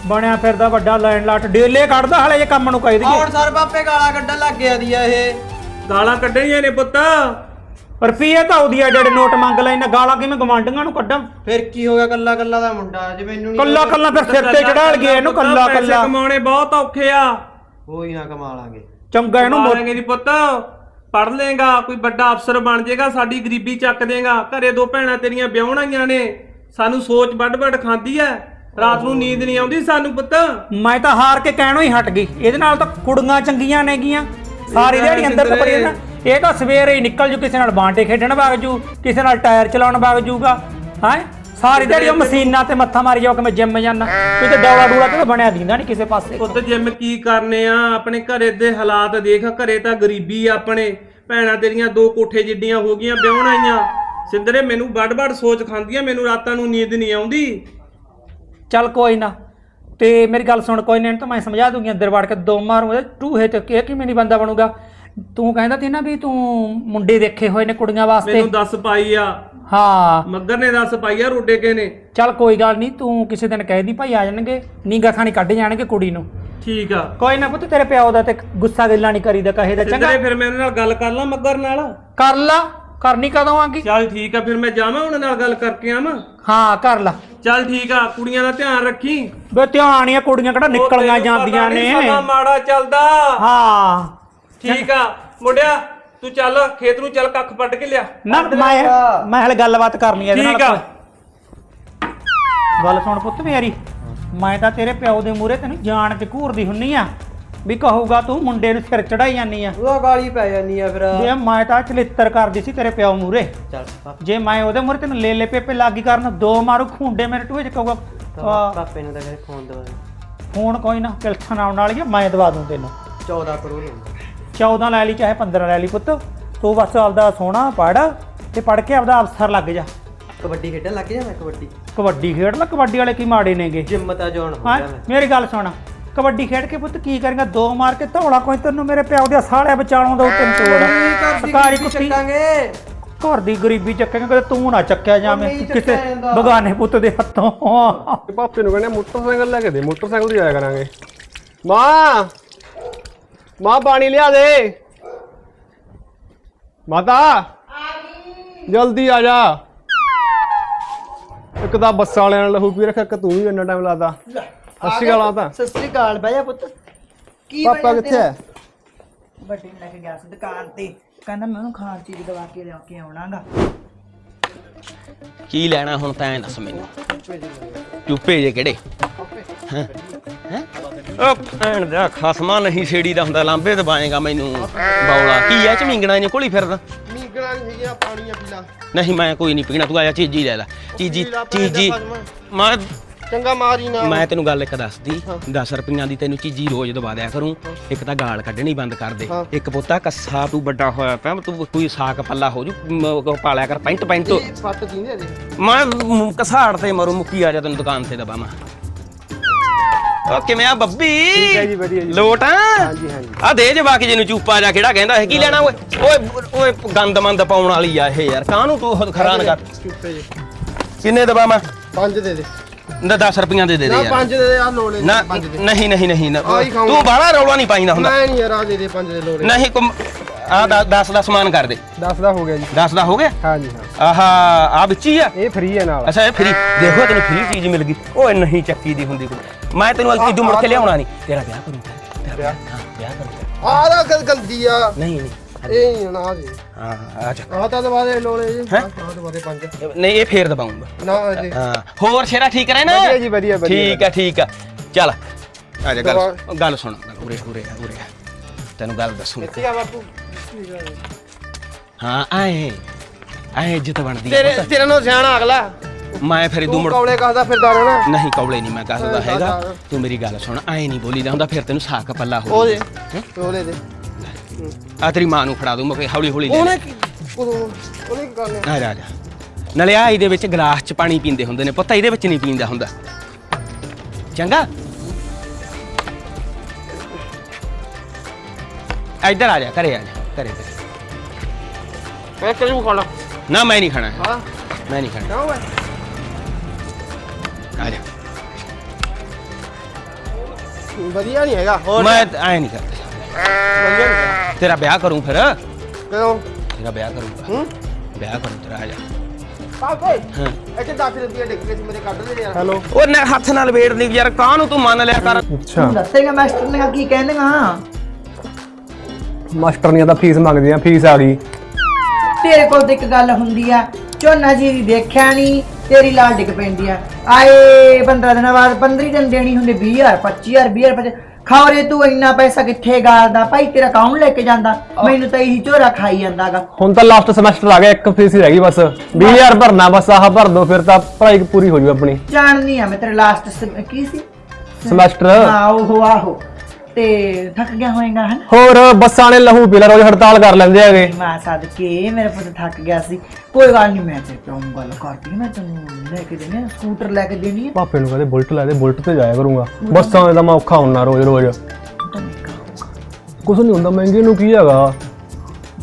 F: ਬਣਿਆ ਫਿਰਦਾ ਵੱਡਾ ਲੈਣ ਲਾਟ ਡੇਲੇ ਕੱਢਦਾ ਹਲੇ ਜੇ ਕੰਮ ਨੂੰ ਕਹਿ ਦਈਏ
B: ਹੁਣ ਸਰ ਬਾਪੇ ਗਾਲਾਂ ਕੱਢਣ ਲੱਗ ਗਿਆ ਦੀ ਆ ਇਹ।
E: ਗਾਲਾਂ ਕੱਢਣੀਆਂ ਨੇ ਪੁੱਤ।
F: ਰੁਪਈਏ ਤਾਂ ਉਹਦੀ ਆ ਜਿਹੜੇ ਨੋਟ ਮੰਗ ਲੈਣਾ ਗਾਲਾਂ ਕਿਵੇਂ ਗਵਾਂਡੀਆਂ ਨੂੰ ਕੱਢਾਂ?
B: ਫਿਰ ਕੀ ਹੋ ਗਿਆ ਕੱਲਾ ਕੱਲਾ ਦਾ ਮੁੰਡਾ ਜੇ ਮੈਨੂੰ ਨਹੀਂ
F: ਕੱਲਾ ਕੱਲਾ ਫਿਰ ਸਿਰ ਤੇ ਚੜਾਲ ਗਿਆ ਇਹਨੂੰ ਕੱਲਾ
E: ਪੈਸੇ
F: ਕੱਲਾ।
E: ਕਮਾਉਣੇ ਬਹੁਤ ਔਖੇ ਆ।
B: ਕੋਈ ਨਾ ਕਮਾ ਲਾਂਗੇ।
F: ਚੰਗਾ ਇਹਨੂੰ ਮੋ-
E: ਮਾਰਾਂਗੇ ਦੀ ਪੁੱਤ। ਪੜ ਲੇਗਾ ਕੋਈ ਵੱਡਾ ਅਫਸਰ ਬਣ ਜਾਏਗਾ ਸਾਡੀ ਗਰੀਬੀ ਚੱਕ ਦੇਗਾ। ਘਰੇ ਦੋ ਭੈਣਾਂ ਤੇਰੀਆਂ ਵਿਆਹਣ ਆਈਆਂ ਨੇ ਸਾਨੂੰ ਸੋਚ ਵੱਡ ਵੱਡ ਖਾਂਦੀ ਐ। ਰਾਤ ਨੂੰ ਨੀਂਦ ਨਹੀਂ ਆਉਂਦੀ ਸਾਨੂੰ ਪੁੱਤ।
F: ਮੈਂ ਤਾਂ ਹਾਰ ਕੇ ਕਹਿਣੋਂ ਹੀ ਹਟ ਗਈ। ਇਹਦੇ ਨਾਲ ਤਾਂ ਕੁੜੀਆਂ ਚੰਗੀਆਂ ਨੇਗੀਆਂ। ਸਾਰੀ ਦਿਹਾੜੀ ਅੰਦਰ। ਕੱਪੜੇ ਨਾ ਇਹ ਤਾਂ ਸਵੇਰੇ ਹੀ ਨਿਕਲ ਜੂ ਕਿਸੇ ਨਾਲ ਬਾਂਟੇ ਖੇਡਣ ਵਗ ਜੂ ਕਿਸੇ ਨਾਲ ਟਾਇਰ ਚਲਾਉਣ ਵਗ ਜੂਗਾ। ਹੈ? ਸਾਰੀ ਦਿਹਾੜੀ ਉਹ ਮਸ਼ੀਨਾਂ ਤੇ ਮੱਥਾ ਮਾਰੀ ਜਾਓ ਕਿ ਮੈਂ ਜਿੰਮ ਜਾਣਾ ਕਿਤੇ ਡੌਲਾ ਡੂਲਾ ਤੇ ਬਣਿਆ ਦਿੰਦਾ ਨਹੀਂ ਕਿਸੇ ਪਾਸੇ।
E: ਪੁੱਤ ਜਿੰਮ ਕੀ ਕਰਨੇ ਆ? ਆਪਣੇ ਘਰੇ ਦੇ ਹਾਲਾਤ ਦੇਖ ਘਰੇ ਤਾਂ ਗਰੀਬੀ ਆ ਆਪਣੇ। ਭੈਣਾਂ ਤੇਰੀਆਂ ਦੋ ਕੋਠੇ ਜਿੱਡੀਆਂ ਹੋ ਗਈਆਂ ਵਿਆਹਣ ਆਈਆਂ। ਸਿੰਦਰੇ ਮੈਨੂੰ ਵੱਡ ਵੱਡ ਸੋਚ ਖਾਂਦੀਆਂ ਮੈਨੂੰ ਰਾਤਾਂ ਨੂੰ ਨੀਂਦ ਨਹੀਂ ਆਉਂਦੀ।
F: ਚੱਲ ਕੋਈ ਨਾ। ਤੇ ਮੇਰੀ ਗੱਲ ਸੁਣ ਕੋਈ ਨਹੀਂ ਤਾਂ ਮੈਂ ਸਮਝਾ ਦੂੰਗੀ ਅੰਦਰ ਵੜ ਕੇ ਦੋ ਮਾਰੂੰਗਾ ਟੂਹੇ ਤੇ ਕਿ ਕਿਵੇਂ ਨਹੀਂ ਬੰਦਾ ਬਣੂਗਾ। ਤੂੰ ਕਹਿੰਦਾ ਤੀ ਨਾ ਵੀ ਤੂੰ ਮੁੰਡੇ ਦੇਖੇ ਹੋਏ ਨੇ ਕੁੜੀਆਂ ਵਾਸਤੇ।
E: ਮੈਨੂੰ ਦੱਸ ਪਾਈ ਆ
F: ਹਾਂ।
E: ਮੱਗਰ ਨੇ ਦੱਸ ਪਾਈ ਆ ਰੋਡੇ ਕੇ ਨੇ।
F: ਚੱਲ ਕੋਈ ਗੱਲ ਨਹੀਂ ਤੂੰ ਕਿਸੇ ਦਿਨ ਕਹਿ ਦੀ ਭਾਈ ਆ ਜਾਣਗੇ ਨੀਗਾ ਖਾਣੀ ਕੱਢ ਜਾਣਗੇ ਕੁੜੀ ਨੂੰ।
E: ਠੀਕ ਆ।
F: ਕੋਈ ਨਾ ਪੁੱਤ ਤੇਰੇ ਪਿਓ ਦਾ ਤੇ ਗੁੱਸਾ ਗਿੱਲਾ ਨਹੀਂ ਕਰੀਦਾ ਕਹੇ ਦਾ ਚੰਗਾ?
E: ਫਿਰ ਮੈਂ ਉਹਨਾਂ ਨਾਲ ਗੱਲ ਕਰ ਲਾਂ ਮੱਗਰ ਨਾਲ।
F: ਕਰ ਲਾ ਕਰਨੀ ਕਦੋਂ ਆਂਗੀ?
E: ਚੱਲ ਠੀਕ ਆ ਫਿਰ ਮੈਂ ਜਾਵਾਂ ਉਹਨਾਂ ਨਾਲ ਗੱਲ ਕਰਕੇ ਆਵਾਂ।
F: ਹਾਂ ਕਰ ਲਾ।
E: ਚੱਲ ਠੀਕ ਆ ਕੁੜੀਆਂ ਦਾ ਧਿਆਨ ਰੱਖੀ।
F: ਬੇ ਧਿਆਨੀਆਂ ਕੁੜੀਆਂ ਕਿਹੜਾ ਨਿਕਲੀਆਂ ਜਾਂਦੀਆਂ ਨੇ।
E: ਮਾੜਾ ਚੱਲਦਾ।
F: ਹਾਂ।
E: ਠੀਕ ਆ ਮੁੰਡਿਆ। ਤੂੰ ਚੱਲ ਖੇਤ ਨੂੰ ਚੱਲ ਕੱਖ ਪੱਟ ਕੇ ਲਿਆ।
F: ਨਾ ਮੈਂ ਮੈਂ ਹਲੇ ਗੱਲਬਾਤ ਕਰਨੀ ਹੈ ਇਹਦੇ
E: ਠੀਕ
F: ਨਾਲ
E: ਆ
F: ਗੱਲ ਸੁਣ ਪੁੱਤ ਮੇਰੀ। ਮੈਂ ਤਾਂ ਤੇਰੇ ਪਿਓ ਦੇ ਮੂਹਰੇ ਤੈਨੂੰ ਜਾਣ ਕੇ ਘੂਰਦੀ ਹੁੰਨੀ ਆ। ਵੀ ਕਹੂਗਾ ਤੂੰ ਮੁੰਡੇ ਨੂੰ ਸਿਰ ਚੜਾਈ ਜਾਂਦੀ ਆ।
B: ਉਹਦਾ ਗਾਲੀ ਪੈ ਜਾਨੀ ਆ ਫਿਰ।
F: ਜੇ ਮੈਂ ਤਾਂ ਚਲਿੱਤਰ ਕਰਦੀ ਸੀ ਤੇਰੇ ਪਿਓ ਮੂਹਰੇ।
B: ਚੱਲ
F: ਜੇ ਮੈਂ ਉਹਦੇ ਮੂਹਰੇ ਤੈਨੂੰ ਲੈ ਲੈ ਪੇਪੇ ਲਾਗੀ ਕਰਨ ਦੋ ਮਾਰੂ ਖੁੰਡੇ ਮੇਰੇ ਟੂਏ ਚ ਕਹੂਗਾ
B: ਪਾਪੇ ਨੂੰ ਤਾਂ ਫਿਰ ਫੋਨ ਦਵਾ
F: ਫੋਨ ਕੋਈ ਨਾ ਕਿਲਥਨ ਆਉਣ ਵਾਲੀ ਆ ਮੈਂ ਦਵਾ ਦੂੰ ਤੈਨੂੰ।
B: 14 ਕਰੋੜ
F: 14 ਲੈ ਲਈ ਚਾਹੇ 15 ਲੈ ਲਈ ਪੁੱਤ। ਤੂੰ ਬਸ ਆਪਦਾ ਸੋਹਣਾ ਪੜ ਤੇ ਪੜ ਕੇ ਆਪਦਾ ਅਫਸਰ ਲੱਗ ਜਾ।
D: ਕਬੱਡੀ ਖੇਡਣ ਲੱਗ ਜਾ ਮੈਂ ਕਬੱਡੀ?
F: ਕਬੱਡੀ ਖੇਡ ਲੈ ਕਬੱਡੀ ਵਾਲੇ ਕੀ ਮਾੜੇ ਨੇਗੇ।
D: ਜਿੰਮ ਤਾਂ ਜੋਨ ਹੋ
F: ਹਾਂ?
D: ਗਿਆ ਮੈਂ।
F: ਮੇਰੀ ਗੱਲ ਸੁਣ ਕਬੱਡੀ ਖੇਡ ਕੇ ਪੁੱਤ ਕੀ ਕਰੇਗਾ? ਦੋ ਮਾਰ ਕੇ ਧੌਲਾ ਕੋਈ ਤੈਨੂੰ ਮੇਰੇ ਪਿਓ ਦੇ ਸਾਲਿਆ ਵਿਚਾਲੋਂ ਦਾ ਤੈਨੂੰ ਤੋੜ। ਸਰਕਾਰੀ ਕੁੱਤੀ।
D: ਚੱਕਾਂਗੇ।
F: ਘਰ ਦੀ ਗਰੀਬੀ ਚੱਕੇਗਾ ਕਦੇ ਤੂੰ ਨਾ ਚੱਕਿਆ ਜਾਵੇਂ
D: ਨਹੀਂ
F: ਕਿਸੇ
D: ਚੱਕਿਆ ਜਾਂਦਾ।
F: ਬਗਾਨੇ ਪੁੱਤ ਦੇ ਹੱਥੋਂ।
B: ਤੇ ਪਾਪੇ ਨੂੰ ਕਹਿੰਦੇ ਮੋਟਰਸਾਈਕਲ ਲੈ ਕੇ ਦੇ ਮੋਟਰਸਾਈਕਲ ਤੇ ਜਾਇਆ ਕਰਾਂਗੇ। ਮਾਂ! ਮਾਂ ਪਾਣੀ ਲਿਆ ਦੇ। ਮਾਤਾ ਜਲਦੀ ਆ ਜਾ। ਇੱਕ ਤਾਂ ਬੱਸਾਂ ਵਾਲਿਆਂ ਨਾਲ ਲਹੂ ਪੀ ਰੱਖਿਆ ਕਿ ਤੂੰ ਵੀ ਇੰਨਾ ਟਾਈਮ ਲਾਦਾ ਅੱਛੀ ਗੱਲ ਆ ਤਾਂ
A: ਸਤਿ ਸ੍ਰੀ ਅਕਾਲ ਬਹਿ ਜਾ ਪੁੱਤ। ਕੀ
B: ਪਾਪਾ ਕਿੱਥੇ ਹੈ?
A: ਵੱਡੇ ਨੂੰ ਲੈ ਕੇ ਗਿਆ ਸੀ ਦੁਕਾਨ ਤੇ। ਕਹਿੰਦਾ ਮੈਂ ਉਹਨੂੰ ਖਾਣ ਚੀਜ਼ ਦਵਾ ਕੇ ਲਿਆ ਕੇ ਆਉਣਾਗਾ।
C: ਕੀ ਲੈਣਾ ਹੁਣ ਤਾਂ ਐਂ ਦੱਸ ਮੈਨੂੰ? ਚੁੱਪੇ ਜੇ ਕਿਹੜੇ? ਉਹ ਭੈਣ ਦਾ ਖਸਮਾ ਨਹੀਂ ਛੇੜੀ ਦਾ ਹੁੰਦਾ ਲਾਂਬੇ ਦਬਾਏਗਾ ਮੈਨੂੰ ਬੌਲਾ। ਕੀ ਐ ਚਮਿੰਗਣਾ ਇਹਨੇ ਕੋਲੀ ਫਿਰਦਾ?
B: ਮੀਂਗਣਾ ਨਹੀਂ ਹੈਗੀਆਂ ਪਾਣੀਆਂ ਪੀਲਾ
C: ਨਹੀਂ ਮੈਂ ਕੋਈ ਨਹੀਂ ਪੀਣਾ ਤੂੰ ਆਇਆ ਚੀਜੀ ਲੈ ਲੈ। ਚੀਜੀ ਚੀਜੀ। ਮੈਂ
B: ਚੰਗਾ ਮਾਰੀ ਨਾ
C: ਮੈਂ ਤੈਨੂੰ ਗੱਲ ਇੱਕ ਦੱਸਦੀ 10 ਰੁਪਈਆਂ ਦੀ ਤੈਨੂੰ ਚੀਜੀ ਰੋਜ਼ ਦਵਾ ਦਿਆ ਕਰੂੰ। ਇੱਕ ਤਾਂ ਗਾਲ ਕੱਢਣੀ ਬੰਦ ਕਰ ਦੇ। ਇੱਕ ਪੁੱਤਾ ਕੱਸਾ ਤੂੰ ਵੱਡਾ ਹੋਇਆ ਪਿਆ ਤੂੰ ਕੋਈ ਸਾਕ ਪੱਲਾ ਹੋ ਜੂ ਪਾਲਿਆ ਕਰ ਪੈਂਟ ਪੈਂਟ ਮੈਂ ਕਸਾੜ ਤੇ ਮਰੂ ਮੁੱਕੀ ਆ ਜਾ ਤੈਨੂੰ ਦੁਕਾਨ ਤੇ ਦਬਾ ਓ ਕਿਵੇਂ ਆ ਬੱਬੀ?
B: ਠੀਕ ਹੈ ਜੀ, ਵਧੀਆ ਜੀ।
C: ਲੋਟ ਆ
B: ਹਾਂਜੀ, ਹਾਂਜੀ।
C: ਆ ਦੇ ਜਵਾਕ ਜੀ ਨੂੰ ਚੂਪਾ ਜਾ ਕਿਹੜਾ ਕਹਿੰਦਾ ਹੈ ਕੀ ਲੈਣਾ ਓਏ? ਓਏ ਓਏ ਗੰਦ ਮੰਦ ਪਾਉਣ ਵਾਲੀ ਆ ਇਹ ਯਾਰ। ਕਾਹਨੂੰ ਤੂੰ ਉਹ ਖਰਾਨ ਕਰ?
B: ਚੁੱਪੇ ਜੇ।
C: ਕਿੰਨੇ
B: ਪੰਜ ਦੇ ਦੇ।
C: ਨਾ 10 ਰੁਪਈਆਂ ਦੇ ਦੇ ਦੇ
B: ਨਾ
C: ਯਾਰ।
B: ਪੰਜ ਦੇ ਦੇ ਆ ਲੋਲੇ
C: ਨਾ
B: ਪੰਜ ਦੇ।
C: ਨਹੀਂ ਨਹੀਂ ਨਹੀਂ ਨਾ,
B: ਆਹੀ ਖਾਊਂਗਾ।
C: ਤੂੰ ਬਾਹਲਾ ਰੌਲਾ ਨਹੀਂ ਪਾਈਦਾ ਹੁੰਦਾ।
B: ਮੈਂ ਨਹੀਂ ਯਾਰ ਆ ਦੇ ਦੇ ਪੰਜ ਦੇ ਲੋਲੇ
C: ਨਹੀਂ ਕੁਮ ਆ 10 ਦਾ ਸਮਾਨ ਕਰ ਦੇ।
B: 10 ਦਾ ਹੋ ਗਿਆ ਜੀ।
C: 10 ਦਾ ਹੋ ਗਿਆ?
B: ਹਾਂਜੀ ਹਾਂ।
C: ਆਹਾ ਆ ਵਿੱਚ ਹੀ ਆ?
B: ਇਹ ਫ੍ਰੀ ਹੈ ਨਾਲ।
C: ਅੱਛਾ ਇਹ ਫ੍ਰੀ ਦੇਖੋ ਤੈਨੂੰ ਫ੍ਰੀ ਚੀਜ਼ ਮਿਲ ਗਈ। ਓਏ ਨਹੀਂ ਚੱਕੀ ਦੀ ਹੁੰਦੀ ਕੋਈ। ਮੈਂ ਤੈਨੂੰ ਅੱਜ ਇਦੋਂ ਮੁੜ ਕੇ ਲਿਆਉਣਾ ਨਹੀਂ। ਤੇਰਾ ਵਿਆਹ ਕਰੂੰ ਤੇਰਾ ਵਿਆਹ? ਹਾਂ ਵਿਆਹ ਕਰੂੰ
B: ਆ ਦਾ ਗੱਲ ਗਲਤੀ ਆ।
C: ਨਹੀਂ ਨਹੀਂ।
B: ਇਹ ਨਾ ਦੇ
C: ਹਾਂ ਆ ਜਾ।
B: ਆ ਤਾਂ ਦਵਾ ਦੇ ਲੋਲੇ ਜੀ।
C: ਹੈਂ?
B: ਦਵਾ ਦੇ ਪੰਜ।
C: ਨਹੀਂ ਇਹ ਫੇਰ ਦਬਾਉਂਗਾ
B: ਨਾ ਦੇ
C: ਹਾਂ। ਹੋਰ ਸ਼ੇਰਾ ਠੀਕ ਰਹੇ ਨਾ?
B: ਵਧੀਆ ਜੀ, ਵਧੀਆ, ਵਧੀਆ।
C: ਠੀਕ ਆ ਠੀਕ ਆ। ਚੱਲ। ਆ ਜਾ ਗੱਲ ਗੱਲ ਸੁਣ। ਉਰੇ ਉਰੇ ਉਰੇ। ਤੈਨੂੰ ਗੱਲ ਦੱਸੂ
B: ਇੱਥੇ ਆ ਬਾਪੂ।
C: ਹਾਂ ਆਏ ਆਏ ਇੱਜ਼ਤ ਬਣਦੀ
B: ਤੇਰੇ। ਤੇਰੇ ਨਾਲ ਸਿਆਣਾ ਅਗਲਾ।
C: ਮੈਂ ਫਿਰ
B: ਤੂੰ
C: ਮੁੜ
B: ਕੌਲੇ ਕਹਦਾ ਫਿਰਦਾ ਰਹਿਣਾ।
C: ਨਹੀਂ ਕੌਲੇ ਨਹੀਂ ਮੈਂ ਕਹਦਾ ਹੈਗਾ। ਤੂੰ ਮੇਰੀ ਗੱਲ ਸੁਣ ਐ ਨਹੀਂ ਬੋਲੀਦਾ ਹੁੰਦਾ ਫਿਰ ਤੈਨੂੰ ਸਾਕ ਪੱਲਾ ਹੋ
B: ਉਹਦੇ ਉਹਦੇ ਦੇ
C: ਆ ਤੇਰੀ ਮਾਂ ਨੂੰ ਫੜਾ ਦੂੰ ਮੈਂ ਹੌਲੀ ਹੌਲੀ ਲੈ
B: ਉਹਨੇ ਕੀ ਉਦੋਂ ਉਹਨੇ ਕੀ ਕਰਨਾ?
C: ਆ ਜਾ ਆ ਜਾ। ਨਾਲੇ ਆ ਇਹਦੇ ਵਿੱਚ ਗਲਾਸ ਚ ਪਾਣੀ ਪੀਂਦੇ ਹੁੰਦੇ ਨੇ ਪੁੱਤ ਇਹਦੇ ਵਿੱਚ ਨਹੀਂ ਪੀਂਦਾ ਹੁੰਦਾ। ਚੰਗਾ? ਇੱਧਰ ਆ ਜਾ ਘਰੇ ਆ ਜਾ ਘਰੇ ਘਰੇ।
B: ਮੈਂ ਕਿਉਂ ਖਾਣਾ
C: ਨਾ ਮੈਂ ਨਹੀਂ ਖਾਣਾ। ਹੈ, ਮੈਂ ਨਹੀਂ ਖਾਣਾ।
B: ਕਿਉਂ ਹੈ
C: ਆ ਜਾ।
B: ਵਧੀਆ ਨਹੀਂ ਹੈਗਾ ਹੋਰ?
C: ਮੈਂ ਐ ਨਹੀਂ ਕਰਦਾ।
B: ਵਧੀਆ ਨਹੀਂ ਹੈਗਾ।
C: ਤੇਰਾ ਵਿਆਹ ਕਰੂੰ ਫਿਰ।
B: ਕਿਉਂ?
C: ਤੇਰਾ ਵਿਆਹ ਕਰੂੰਗਾ
B: ਹੂੰ?
C: ਵਿਆਹ ਕਰੂੰ ਤੇਰਾ ਆ ਜਾ।
B: ਪਾਪੇ
C: ਹਾਂ।
B: ਇੱਥੇ 10 ਰੁਪਏ ਡਿੱਗ ਗਏ ਸੀ ਮੇਰੇ ਕੱਢ ਦੇ ਯਾਰ। ਹੈਲੋ।
C: ਉਹ ਨਾ ਹੱਥ ਨਾਲ ਵੇੜ ਨਹੀਂ ਯਾਰ ਕਾਹਨੂੰ ਤੂੰ ਮੰਨ ਲਿਆ ਕਰ?
B: ਅੱਛਾ।
A: ਦੱਸੇਗਾ ਮਾਸਟਰ ਨੇ ਕੀ ਕਹਿੰਦੇਗਾ
B: ਮਾਸਟਰਨੀਆਂ ਦਾ ਫੀਸ ਮੰਗਦੀਆਂ ਫੀਸ ਆ ਗਈ।
A: ਤੇਰੇ ਕੋਲ ਤਾਂ ਇੱਕ ਗੱਲ ਹੁੰਦੀ ਆ ਝੋਨਾ ਜੀ ਦੀ ਦੇਖਿਆ ਨਹੀਂ ਤੇਰੀ ਲਾਲ ਡਿੱਗ ਪੈਂਦੀ ਆ। ਆਏ 15 ਦਿਨਾਂ ਬਾਅਦ 15 ਦਿਨ ਦੇਣੀ ਹੁੰਦੀ 20000 25000 20000 ਖਾਵਰੇ ਤੂੰ ਇੰਨਾ ਪੈਸਾ ਕਿੱਥੇ ਗਾਲਦਾ? ਭਾਈ ਤੇਰਾ ਕੌਣ ਲੈ ਕੇ ਜਾਂਦਾ? ਮੈਨੂੰ ਤਾਂ ਇਹੀ ਝੋਰਾ ਖਾਈ ਜਾਂਦਾਗਾ।
B: ਹੁਣ ਤਾਂ ਲਾਸਟ ਸਮੈਸਟਰ ਆ ਗਿਆ ਇੱਕ ਫੀਸ ਹੀ ਰਹਿ ਗਈ ਬਸ। 20000 ਭਰਨਾ ਬਸ ਆਹ ਭਰ ਦੋ ਫਿਰ ਤਾਂ ਪੜ੍ਹਾਈ ਪੂਰੀ ਹੋ ਜੂ ਆਪਣੀ।
A: ਜਾਣਨੀ ਆ ਮੈਂ ਤੇਰੇ ਲਾਸਟ ਕੀ ਸੀ?
B: ਸਮੈਸਟਰ
A: ਹਾਂ ਉਹ ਆਹੋ। ਤੇ ਥੱਕ ਗਿਆ ਹੋਏਗਾ ਹਨ?
B: ਹੋਰ ਬੱਸਾਂ ਵਾਲੇ ਲਹੂ ਪੀਲਾ ਰੋਜ਼ ਹੜਤਾਲ ਕਰ ਲੈਂਦੇ ਹੈਗੇ।
A: ਮਾਂ ਸਦਕੇ ਮੇਰੇ ਪੁੱਤ ਥੱਕ ਗਿਆ ਸੀ। ਕੋਈ ਗੱਲ ਨਹੀਂ ਮੈਂ ਤੇ ਕਿਉਂ ਗੱਲ ਕਰਦੀ ਮੈਂ ਤੈਨੂੰ ਲੈ ਕੇ ਦੇਣੀ ਆ, ਸਕੂਟਰ ਲੈ ਕੇ ਦੇਣੀ ਆ।
B: ਪਾਪੇ ਨੂੰ ਕਹਿੰਦੇ ਬੁਲਟ ਲੈ ਦੇ ਬੁਲਟ ਤੇ ਜਾਇਆ ਕਰੂੰਗਾ। ਬੱਸਾਂ ਦਾ ਮੈਂ ਔਖਾ ਹੁੰਨਾ ਰੋਜ਼ ਰੋਜ਼।
A: ਤਾਂ ਨਹੀਂ ਕਹੂੰਗਾ
B: ਕੁਝ ਨਹੀਂ ਹੁੰਦਾ ਮਹਿੰਗੇ ਨੂੰ ਕੀ ਹੈਗਾ?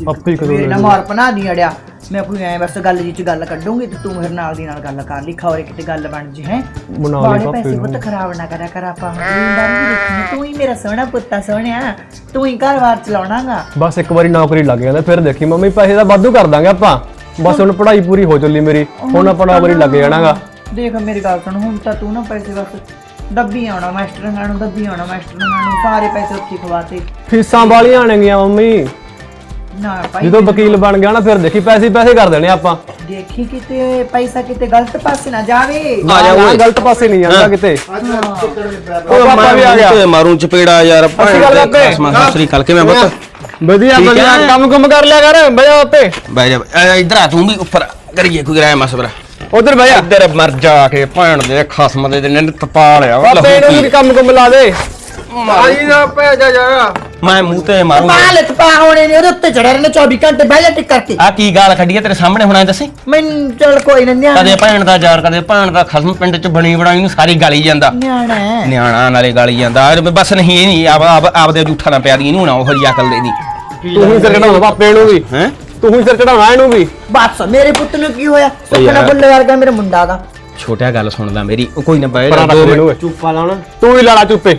B: ਆਪੇ ਹੀ ਕਦੋਂ
A: ਮਾਰ ਪਨਾ ਦੀ ਅੜਿਆ। ਮੈਂ ਕੋਈ ਐ ਬਸ ਗੱਲ ਜੀ ਚ ਗੱਲ ਕੱਢੂੰਗੀ ਤੇ ਤੂੰ ਮੇਰੇ ਨਾਲ ਦੀ ਨਾਲ ਗੱਲ ਕਰ ਲਈ ਖੌਰੇ ਕਿਤੇ ਗੱਲ ਬਣ ਜੇ ਹੈ।
B: ਬਣਾ ਪਾਪੇ
A: ਪੈਸੇ ਪੁੱਤ ਖਰਾਬ ਨਾ ਕਰਿਆ ਕਰ ਆਪਾਂ। ਜ਼ਿੰਦਾਰੀ ਵੀ ਦੇਖਣੀ ਤੂੰ ਹੀ ਮੇਰਾ ਸੋਹਣਾ ਪੁੱਤਾ ਸੋਹਣਿਆ ਤੂੰ ਹੀ ਘਰ-ਬਾਰ ਚਲਾਉਣਾਗਾ।
B: ਬਸ ਇੱਕ ਵਾਰੀ ਨੌਕਰੀ ਲੱਗ ਜਾਂਦਾ ਫਿਰ ਦੇਖੀ ਮੰਮੀ ਪੈਸੇ ਦਾ ਵਾਧੂ ਕਰ ਦਾਂਗੇ ਆਪਾਂ। ਬਸ ਹੁਣ ਪੜ੍ਹਾਈ ਪੂਰੀ ਹੋ ਚੱਲੀ ਮੇਰੀ ਹੁਣ ਆਪਾਂ ਨੌਕਰੀ ਲੱਗ ਜਾਣਾਗਾ।
A: ਦੇਖ ਮੇਰੀ ਗੱਲ ਸੁਣ ਹੁਣ ਤਾਂ ਤੂੰ ਨਾ ਪੈਸੇ ਬਸ ਦੱਬੀ ਆਉਣਾ ਮਾਸਟਰਾਂ ਨੂੰ ਦੱਬੀ ਆਉਣਾ ਮਾਸਟਰਾਂ ਨੂੰ ਸਾਰੇ ਪੈਸੇ ਉੱਥੇ ਖਵਾਤੇ।
B: ਫੀਸਾਂ ਵਾਲੀਆਂ ਆਣਗੀਆਂ ਮੰਮੀ।
A: ਨਾ ਭਾਈ
B: ਜਦੋਂ ਵਕੀਲ ਬਣ ਗਿਆ ਨਾ ਫਿਰ ਦੇਖੀ ਪੈਸੇ ਪੈਸੇ ਕਰ ਦੇਣੇ ਆਪਾਂ।
A: ਦੇਖੀ ਕਿਤੇ ਪੈਸਾ ਕਿਤੇ ਗਲਤ ਪਾਸੇ ਨਾ ਜਾਵੇ।
C: ਆ ਜਾ
B: ਨਾ
C: ਓਏ।
B: ਗਲਤ ਪਾਸੇ ਨਹੀਂ ਜਾਂਦਾ ਕਿਤੇ।
C: ਉਹ
B: ਪਾਪਾ ਵੀ ਆ ਗਿਆ।
C: ਤੇ ਮਾਰੂ ਚਪੇੜਾ ਯਾਰ
B: ਸ਼੍ਰੀ ਅਕਾਲ ਬਾਪੇ।
C: ਸਤਿ ਸ੍ਰੀ ਅਕਾਲ। ਕਿਵੇਂ ਪੁੱਤ?
B: ਵਧੀਆ
C: ਠੀਕ
B: ਵਧੀਆ।
C: ਹੈ।
B: ਕੰਮ ਕੁਮ ਕਰ ਲਿਆ ਕਰ ਬਜਾ ਉੱਤੇ।
C: ਬਹਿ ਜਾ। ਐ ਇੱਧਰ ਆ ਤੂੰ ਵੀ ਉੱਪਰ ਕਰੀਏ ਕੋਈ ਰਾਇ ਮਸਬਰਾ
B: ਉਧਰ ਬਜਾ
C: ਇੱਧਰ ਮਰ ਜਾ ਕੇ ਭੈਣ ਦੇ ਖਸਮ ਦੇ ਨੇ ਤਪਾ ਲਿਆ ਵਾ
B: ਪਾਪੇ
C: ਲਹੂ
B: ਨੂੰ ਵੀ। ਕੰਮ ਕੁਮ ਲਾ ਦੇ। ਆਈ ਦਾ ਪੈ ਜਾ ਯਾਰ
C: ਮੈਂ ਮੂੰਹ ਤੇ ਮਾਰੂੰਗਾ।
A: ਮਾਲਕ ਪਾ ਹੋਣੇ ਨੇ ਉਹਦੇ ਉੱਤੇ ਚੜਿਆ ਰਹਿਣਾ 24 ਘੰਟੇ ਬਹਿ ਜਾ ਟਿਕ ਕਰਕੇ
C: ਆ ਕੀ ਗਾਲ ਕੱਢੀ ਆ ਤੇਰੇ ਸਾਹਮਣੇ ਹੁਣਾ ਦੱਸੀ?
A: ਮੈਨੂੰ ਚਲ ਕੋਈ ਨਾ ਨਿਆਣਾ।
C: ਕਦੇ ਭੈਣ ਦਾ ਯਾਰ ਕਦੇ ਭੈਣ ਦਾ ਖਸਮ ਪਿੰਡ ਚ ਬਣੀ ਬਣਾਈ ਨੂੰ ਸਾਰੀ ਗਾਲੀ ਜਾਂਦਾ।
A: ਨਿਆਣਾ ਹੈ।
C: ਨਿਆਣਾ ਨਾਲੇ ਗਾਲੀ ਜਾਂਦਾ। ਅਰੇ ਬਸ ਨਹੀਂ ਇਹ ਨਹੀਂ ਆਪ ਆਪ ਆਪਦੇ ਜੂਠਾ ਨਾ ਪਿਆ ਦੀ ਇਹਨੂੰ ਨਾ ਉਹ ਹਰੀ ਅਕਲ ਦੇ ਦੀ।
B: ਤੂੰ ਹੀ ਸਿਰ ਚੜਾਉਣਾ ਪਾਪੇ ਨੂੰ ਵੀ।
C: ਹੈ?
B: ਤੂੰ ਹੀ ਸਿਰ ਚੜਾਉਣਾ ਇਹਨੂੰ ਵੀ।
A: ਬਸ ਮੇਰੇ ਪੁੱਤ ਨੂੰ ਕੀ ਹੋਇਆ? ਸੁਖਣਾ
C: ਯਾਰ।
A: ਬੁੱਲੇ ਵਰਗਾ ਮੇਰੇ ਮੁੰਡਾ ਦਾ।
C: ਛੋਟਿਆ ਗੱਲ ਸੁਣਦਾ ਮੇਰੀ ਉਹ ਕੋਈ ਨਾ ਬਹਿ
B: ਪਰਾਂ
C: ਜਾ
B: ਰੱਖ
C: ਦੋ
B: ਇਹਨੂੰ
C: ਮਿੰਟ
B: ਚੁੱਪਾ ਲਾਉਣਾ। ਤੂੰ ਹੀ ਲਾਲਾ ਚੁੱਪੇ।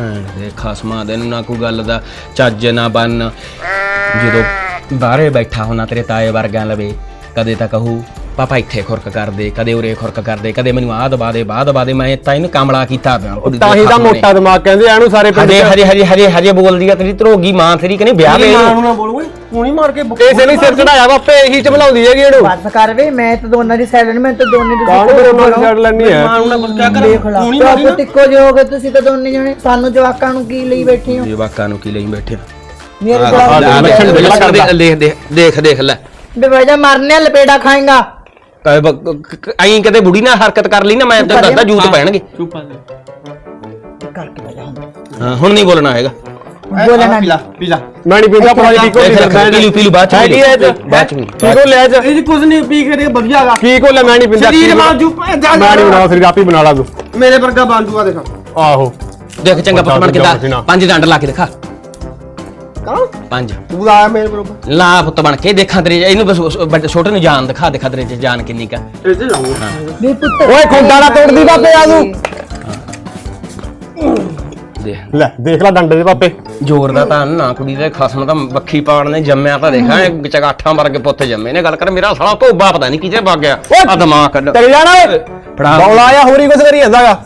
C: ਦੇ ਖਸਮਾਂ ਦੇ ਨੂੰ ਨਾ ਕੋਈ ਗੱਲ ਦਾ ਚੱਜ ਨਾ ਬਨ। ਜਦੋਂ ਬਾਹਰੇ ਬੈਠਾ ਹੋਣਾ ਤੇਰੇ ਤਾਏ ਵਰਗਾ ਲਵੇ, ਕਦੇ ਤਾਂ ਕਹੂ ਪਾਪਾ ਇੱਥੇ ਖੁਰਕ ਕਰਦੇ ਕਦੇ ਉਰੇ ਖੁਰਕ ਕਰਦੇ ਕਦੇ ਮੈਨੂੰ ਆਹ ਦਬਾ ਦੇ ਬਾਹ ਦਬਾ ਦੇ ਮੈਂ ਤਾਂ ਇਹਨੂੰ ਕਮਲਾ ਕੀਤਾ ਪਿਆ।
B: ਤਾਂ ਹੀ ਤਾਂ
C: ਨੇ।
B: ਮੋਟਾ ਦਿਮਾਗ ਕਹਿੰਦੇ ਆ ਇਹਨੂੰ ਸਾਰੇ ਪਿੰਡ
C: ਹਜੇ ਹਜੇ ਹਜੇ ਹਜੇ ਹਜੇ ਬੋਲਦੀ ਆ ਤੇਰੀ ਧਰੋਗੀ ਮਾਂ ਤੇਰੀ ਕਹਿੰਦੀ ਵਿਆਹ ਵੇ ਇਹਨੂੰ
B: ਨਾ ਬੋਲ ਓਏ ਤੂੰ ਨਹੀਂ ਮਾਰ ਕੇ ਇਸੇ ਨਹੀਂ ਸਿਰ ਚੜਾਇਆ ਬਾਪੇ ਇਹੀ ਚਮਲਾਉਂਦੀ ਹੈਗੀ ਇਹਨੂੰ।
A: ਬਸ ਕਰ ਵੇ ਮੈਂ ਤਾਂ ਦੋਨਾਂ ਦੀ ਸਾਈਡ ਮੈਂ ਤਾਂ ਦੋਨੇ ਦੀ
B: ਕਾਹਨੂੰ ਮੇਰੇ ਨਾਲ ਛੱਡ ਲੈਣੀ ਹੈ?
C: ਮਾਂ ਨੂੰ ਨਾ ਕੁਝ ਕਿਆ ਕਰ
A: ਦੇਖ ਲਾ। ਪੁੱਤ ਇੱਕੋ ਜਿਹੇ ਹੋ ਗਏ ਤੁਸੀਂ ਤਾਂ ਦੋਨੇ ਜਣੇ ਸਾਨੂੰ ਜਵਾਕਾਂ ਨੂੰ ਕੀ ਲਈ ਬੈਠੇ ਹੋ?
C: ਜਵਾਕਾਂ ਨੂੰ ਕੀ ਲਈ ਬੈਠੇ?
A: ਮੇਰੇ
C: ਆ
A: ਜਵਾਕ
C: ਲੈ,
B: ਵੇਖਣ ਦੇ,
C: ਦੇਖ ਦੇਖ ਦੇਖ ਦੇਖ ਦੇਖ ਲੈ।
A: ਬੇਵਜਾ ਮਰਨੇ ਲਪੇੜਾ ਖਾਏਗਾ।
C: ਐਂ ਕਦੇ ਬੁੜੀ ਨਾਲ ਹਰਕਤ ਕਰ ਲਈ ਨਾ ਮੈਂ ਤਾਂ ਦੱਸਦਾ ਜੂਤ ਪੈਣਗੇ।
A: ਕਰਕੇ ਬਜਾ
C: ਹਾਂ ਹੁਣ ਨਹੀਂ ਬੋਲਣਾ ਹੈਗਾ।
A: ਬੋਲਣਾ ਨਹੀਂ।
B: ਮੈਂ ਨਹੀਂ ਪੀਂਦਾ ਕੀ ਕੋ
C: ਪੀ ਲੂ ਪੀ ਲੂ ਬਾਅਦ ਚ
B: ਹੈ
C: ਪੀ
B: ਕੀ
C: ਲੂ।
B: ਹੈ ਇਹ ਚ?
C: ਬਾਅਦ ਚ ਪੀ।
B: ਕੀ ਕੋ ਲੈ ਜਾ।
G: ਇਹ ਕੁਝ ਨਹੀਂ ਪੀ ਕੇ ਵਧੀਆ ਗਾ
B: ਕੀ ਕੋ ਲੈ ਮੈਂ ਨਹੀਂ ਪੀਂਦਾ
G: ਸਰੀਰ
B: ਕੀ
G: ਮਾਂ
B: ਕੋ-
G: ਜੂ
B: ਮੈਂ ਨਹੀਂ ਬਣਾਉ ਫਿਰ ਆਪੀ ਬਣਾ ਲਾ ਤੂੰ।
G: ਮੇਰੇ ਵਰਗਾ ਬਾਂਦੂਆ ਦੇਖ।
B: ਆਹੋ।
C: ਦੇਖ ਚੰਗਾ ਪੁੱਤ ਬਣ ਕੇ
B: ਜਾਓ,
C: ਦਾ
B: ਜਾਓ।
C: ਪੰਜ ਡੰਡ ਲਾ ਕੇ ਦਿਖਾ।
G: ਕੌਣ?
C: ਪੰਜ।
G: ਤੂੰ ਆਇਆ ਮੇਰੇ ਬਰੋਬਰ।
C: ਲਾ ਪੁੱਤ ਬਣ ਕੇ ਦੇਖਾਂ ਤੇਰੇ ਇਹਨੂੰ ਬਸ ਉਸ ਵੱਡੇ- ਛੋਟੇ ਨੂੰ ਜਾਨ ਦਿਖਾ ਦਿਖਾ ਤੇਰੇ ਚ ਜਾਨ ਕਿੰਨੀ ਕਾ।
A: ਵੀ ਪੁੱਤ
B: ਓਏ ਖੁੰਡਾ ਨਾ ਤੋੜਦੀ ਬਾਪੇ ਆ ਤੂੰ
C: ਦੇਖ।
B: ਲੈ ਦੇਖ ਲੈ ਡੰਡੇ ਦੇ ਬਾਪੇ।
C: ਜ਼ੋਰ ਦਾ ਤਾਂ ਨਾ ਕੁੜੀ ਦੇ ਖਸਮ ਤਾਂ ਵੱਖੀ ਪਾਣ ਨੇ ਜੰਮਿਆ ਤਾਂ ਦੇਖਾਂ ਇਹ ਚਗਾਠਾਂ ਵਰਗੇ ਪੁੱਤ ਜੰਮੇ ਨੇ। ਗੱਲ ਕਰ ਮੇਰਾ ਸਾਲਾ ਧੋਬਾ ਪਤਾ ਨਹੀਂ ਕਿਤੇ ਵਗ ਗਿਆ। ਆ ਦਿਮਾਗ ਕੱਢ।
B: ਚੱਲ ਜਾਣਾ ਓਏ।
C: ਫੜਾ।
B: ਬੌਲਾ ਆ ਹੋਰੀ ਕੁਛ ਕਰੀ ਜਾਂਦਾਗਾ।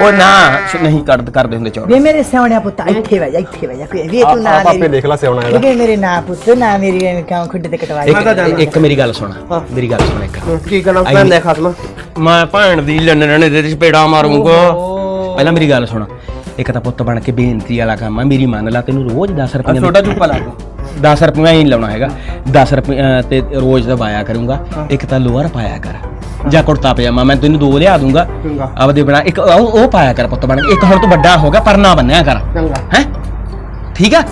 C: ਉਹ ਨਾ ਸ਼- ਨਹੀਂ ਕੱਢ ਕਰਦੇ ਹੁੰਦੇ ਚੌੜ
A: ਵੇ ਮੇਰੇ ਸਿਆਣਿਆ ਪੁੱਤ ਇੱਥੇ ਬਹਿ ਜਾ ਇੱਥੇ ਬਹਿ ਜਾ ਕੋਈ ਵੇ ਤੂੰ ਨਾ ਮੇਰੀ
B: ਦੇਖ ਲੈ ਸਿਆਉਣਾ ਇਹਦਾ।
A: ਵੇ ਮੇਰੇ ਨਾ ਪੁੱਤ ਨਾ ਮੇਰੀ ਐਵੇਂ ਕਿਉਂ ਖੁੱਡੇ ਤੇ ਕਟਵਾਈ
C: ਇੱਕ ਇੱਕ ਮੇਰੀ ਗੱਲ ਸੁਣ ਮੇਰੀ ਗੱਲ ਸੁਣ ਇੱਕ।
G: ਕੀ ਕਰਨਾ ਭੈਣ ਦੇ ਖਸਮ
C: ਮੈਂ ਭੈਣ ਦੀ ਲੰਨਣ ਦੇ ਵਿੱਚ ਪੇੜਾ ਮਾਰੂੰਗਾ। ਪਹਿਲਾਂ ਮੇਰੀ ਗੱਲ ਸੁਣ ਇੱਕ ਤਾਂ ਪੁੱਤ ਬਣ ਕੇ ਬੇਨਤੀ ਵਾਲਾ ਕੰਮ ਆ ਮੇਰੀ ਮੰਨ ਲਾ ਤੈਨੂੰ ਰੋਜ਼ 10 ਰੁਪਏ
G: ਛੋਟਾ ਚੁੱਪਾ ਲਾ
C: 10 ਰੁਪਏ ਹੀ ਲਾਉਣਾ ਹੈਗਾ 10 ਰੁਪਏ ਅਹ, ਤੇ ਰੋਜ਼ ਦਾ ਪਾਇਆ ਕਰੂੰਗਾ ਇੱਕ ਤਾਂ ਲੋਅਰ ਪਾਇਆ ਕਰ। ਜਾਂ ਕੁੜਤਾ ਪਜਾਮਾ ਮੈਂ ਤੈਨੂੰ ਦੋ ਲਿਆ ਦੂੰਗਾ।
G: ਚੰਗਾ।
C: ਆਪਦੇ ਬਣਾ ਇੱਕ ਉਹ ਉਹ ਪਾਇਆ ਕਰ ਪੁੱਤ ਬਣ ਕੇ। ਇੱਕ ਹੁਣ ਤੂੰ ਵੱਡਾ ਹੋ ਗਿਆ ਪਰਨਾ ਬੰਨਿਆ ਕਰ।
G: ਚੰਗਾ।
C: ਹੈ? ਠੀਕ ਆ?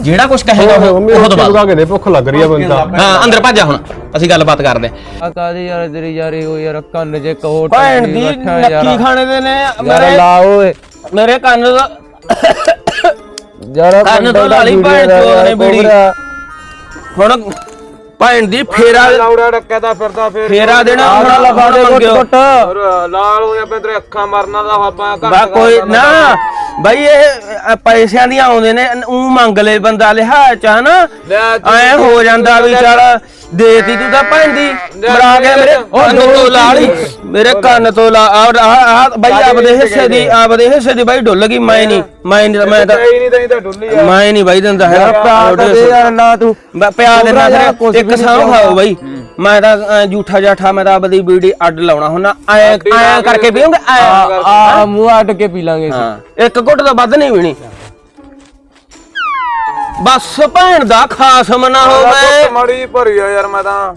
C: ਜਿਹੜਾ ਕੁਝ ਕਹੇਗਾ ਉਹ
B: ਮੰਮੀ
C: ਉਹ ਦਬਾ
B: ਕੇ ਦੇ ਭੁੱਖ ਲੱਗ ਰਹੀ ਆ ਬੰਦਾ।
C: ਹਾਂ ਅੰਦਰ ਭੱਜ ਜਾ ਹੁਣ। ਅਸੀਂ ਗੱਲਬਾਤ ਕਰਦੇ ਆਂ।
D: ਆ ਕਾਦੀ ਯਾਰ ਤੇਰੀ ਯਾਰੀ ਹੋ ਯਾਰ? ਕੰਨ ਜੇ ਕਹੋ
C: ਭੈਣ ਦੀ ਨੱਕੀ ਖਾਣੇ ਦੇ ਨੇ
D: ਯਾਰ ਲਾ ਓਏ।
C: ਮੇਰੇ ਕੰਨ ਦਾ
D: ਯਾਰ
C: ਕੰਨ ਤੋਂ ਲਾ ਲਈ ਭੈਣ ਚੋਦ ਨੇ ਬੀੜੀ। ਹੁਣ ਭੈਣ ਦੀ ਫੇਰਾ
D: ਲਾਉੜਾ ਡੱਕਿਆ ਦਾ ਫਿਰਦਾ ਫੇਰ।
C: ਫੇਰਾ ਦੇਣਾ ਹੁਣ
D: ਲਗਾ ਦੇ
C: ਮੰਗਿਓ।
D: ਗੁੱਟ ਲਾਲ ਹੋ ਜਾ ਪੇ ਤੇਰੇ ਅੱਖਾਂ ਮਰਨਾ ਦਾ ਆਪਾਂ
C: ਬਾ ਕੋਈ ਨਾ। ਬਈ ਇਹ ਪੈਸਿਆਂ ਦੀਆਂ ਆਉਂਦੇ ਨੇ ਉਹ ਮੰਗ ਲੈ ਬੰਦਾ ਲਿਹਾ ਚਾਹ ਨਾ ਐ ਹੋ ਜਾਂਦਾ ਵੀ ਚੱਲ। ਦੇਤੀ ਤੂੰ ਤਾਂ ਭੈਣ ਦੀ। ਮਰਾ ਗਿਆ ਮੇਰੇ ਕੰਨ ਤੋਂ ਲਾ ਲਈ। ਮੇਰੇ ਕੰਨ ਤੋਂ ਲਾ ਆ ਆ ਬਈ ਆਪਦੇ ਹਿੱਸੇ ਦੀ ਆਪਦੇ ਹਿੱਸੇ ਦੀ ਬਈ ਡੁੱਲ ਗਈ ਮੈਂ ਨਹੀਂ। ਮੈਂ ਨਹੀਂ ਮੈਂ ਤਾਂ
D: ਨਹੀਂ ਤਾਂ ਤਾਂ ਡੁੱਲੀ
C: ਮੈਂ ਨਹੀਂ ਬਾਈ ਦਿੰਦਾ ਹੈਗਾ
D: ਪਿਆ ਤਾਂ ਦੇ ਯਾਰ ਨਾ ਤੂੰ।
C: ਮੈਂ ਪਿਆ ਦੇਣਾ
D: ਯਾਰ
C: ਫਿਰ
D: ਕੁਛ
C: ਇੱਕ ਸਾਹ ਖਾਓ ਬਾਈ। ਮੈਂ ਤਾਂ ਜੂਠਾ ਜਾਠਾ ਮੈਂ ਤਾਂ ਆਪਦੀ ਬੀੜੀ ਅੱਡ ਲਾਉਣਾ ਹੁੰਨਾ ਐ ਐ ਕਰਕੇ ਪੀਉਂਗੇ ਐ
D: ਆ ਮੂੰਹ ਅੱਡ ਕੇ ਪੀ ਲਾਂਗੇ
C: ਹਾਂ। ਇੱਕ ਘੁੱਟ ਤੋਂ ਵੱਧ ਨਹੀਂ ਪੀਣੀ। ਬਸ ਭੈਣ ਦਾ ਖਾਸਮ ਨਾ ਹੋਵੇ
D: ਮੜੀ ਭਰੀ ਆ ਯਾਰ ਮੈਂ ਤਾਂ।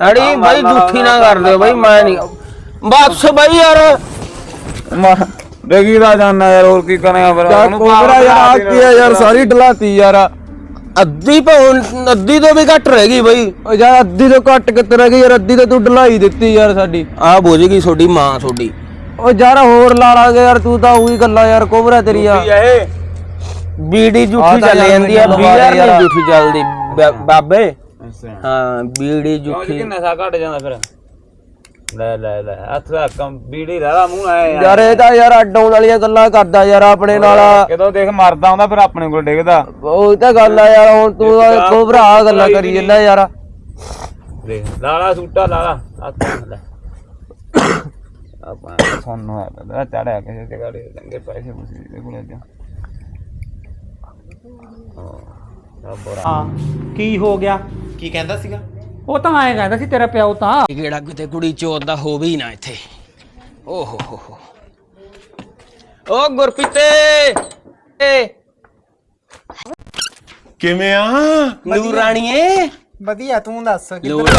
C: ਅੜੀ ਬਾਈ ਜੂਠੀ ਨਾ ਕਰ ਦਿਓ ਬਾਈ ਮੈਂ ਨਹੀਂ ਬਸ ਬਾਈ ਯਾਰ।
D: ਡੇਗੀ ਦਾ ਜਾਨਾ ਯਾਰ ਹੋਰ ਕੀ ਕਰੇਗਾ ਫਿਰ ਉਹਨੂੰ ਕੋਬਰਾ ਯਾਰ ਆ ਕੀ ਆ ਯਾਰ ਸਾਰੀ ਢਲਾਤੀ ਯਾਰ।
C: ਅੱਧੀ ਪੌਣ ਅੱਧੀ ਤੋਂ ਵੀ ਘੱਟ ਰਹਿ ਗਈ ਬਾਈ।
D: ਓ ਯਾਰ ਅੱਧੀ ਤੋਂ ਘੱਟ ਕਿਤੇ ਰਹਿ ਗਈ ਯਾਰ ਅੱਧੀ ਤਾਂ ਤੂੰ ਢਲਾਈ ਦਿੱਤੀ ਯਾਰ ਸਾਡੀ।
C: ਆ ਬੁਝ ਗਈ ਤੁਹਾਡੀ ਮਾਂ ਤੁਹਾਡੀ।
D: ਓ ਯਾਰ ਹੋਰ ਲਾ ਲਾਂਗੇ ਯਾਰ ਤੂੰ ਤਾਂ ਉਹੀ ਗੱਲਾਂ ਯਾਰ ਕੋਬਰਾ ਤੇਰੀ ਆ।
C: ਬੀੜੀ
D: ਆਹ
C: ਜੂਠੀ
D: ਤਾਂ
C: ਚੱਲ
D: ਯਾਰ
C: ਜਾਂਦੀ ਆ
D: ਮੈਨੂੰ
C: ਨਹੀਂ
D: ਯਾਰ।
C: ਜੂਠੀ ਚੱਲਦੀ ਬਾ- ਬਾਬੇ। ਹਾਂ ਬੀੜੀ ਜੂਠੀ।
H: ਨਸ਼ਾ ਘਟ ਜਾਂਦਾ ਫਿਰ? ਲੈ ਲੈ ਲੈ ਹੱਥ ਦਾ ਕੰਮ ਬੀੜੀ ਦਾ ਮੂੰਹ ਆਇਆ
D: ਯਾਰ ਇਹ ਤਾਂ ਯਾਰ ਅੱਡਾਉਣ ਵਾਲੀਆਂ ਗੱਲਾਂ ਕਰਦਾ ਯਾਰ ਆਪਣੇ ਨਾਲ
H: ਕਦੋਂ ਦੇਖ ਮਰਦਾ ਆਉਂਦਾ ਫਿਰ ਆਪਣੇ ਕੋਲ ਡਿੱਗਦਾ।
D: ਉਹ ਤਾਂ ਗੱਲ ਆ ਯਾਰ ਹੁਣ ਤੂੰ ਤਾਂ ਕੋਬਰਾ ਆ ਗੱਲਾਂ ਕਰੀ ਜਾਂਦਾ ਯਾਰ।
H: ਦੇਖ ਲਾਲਾ ਸੂਟਾ ਲਾਲਾ ਹੱਥ ਨਾਲ ਲੈ। ਆਪਾਂ ਸੋਨੂੰ ਹੈ ਤਾਂ ਚੜਿਆ ਕਿਸੇ ਤੇ ਗਾੜੀ ਚੰਗੇ ਪੈਸੇ ਪੂਸੇ ਦੇ ਕੋਲ ਅੱਜ।
F: ਹਾਂ। ਕੀ ਹੋ ਗਿਆ?
G: ਕੀ ਕਹਿੰਦਾ ਸੀਗਾ?
F: ਉਹ ਤਾਂ ਐਂ ਕਹਿੰਦਾ ਸੀ ਤੇਰਾ ਪਿਓ ਤਾਂ।
C: ਕਿਹੜਾ ਕਿਤੇ ਕੁੜੀ ਚੋਦ ਦਾ ਹੋਵੇ ਹੀ ਨਾ ਇੱਥੇ। ਓ ਹੋ ਹੋ ਹੋ। ਓ ਗੁਰਪੀਤੇ ਏ।
I: ਕਿਵੇਂ ਆ?
C: ਨੂਰਾਣੀਏ
G: ਵਧੀਆ ਤੂੰ ਦੱਸ।
C: ਲੋੜ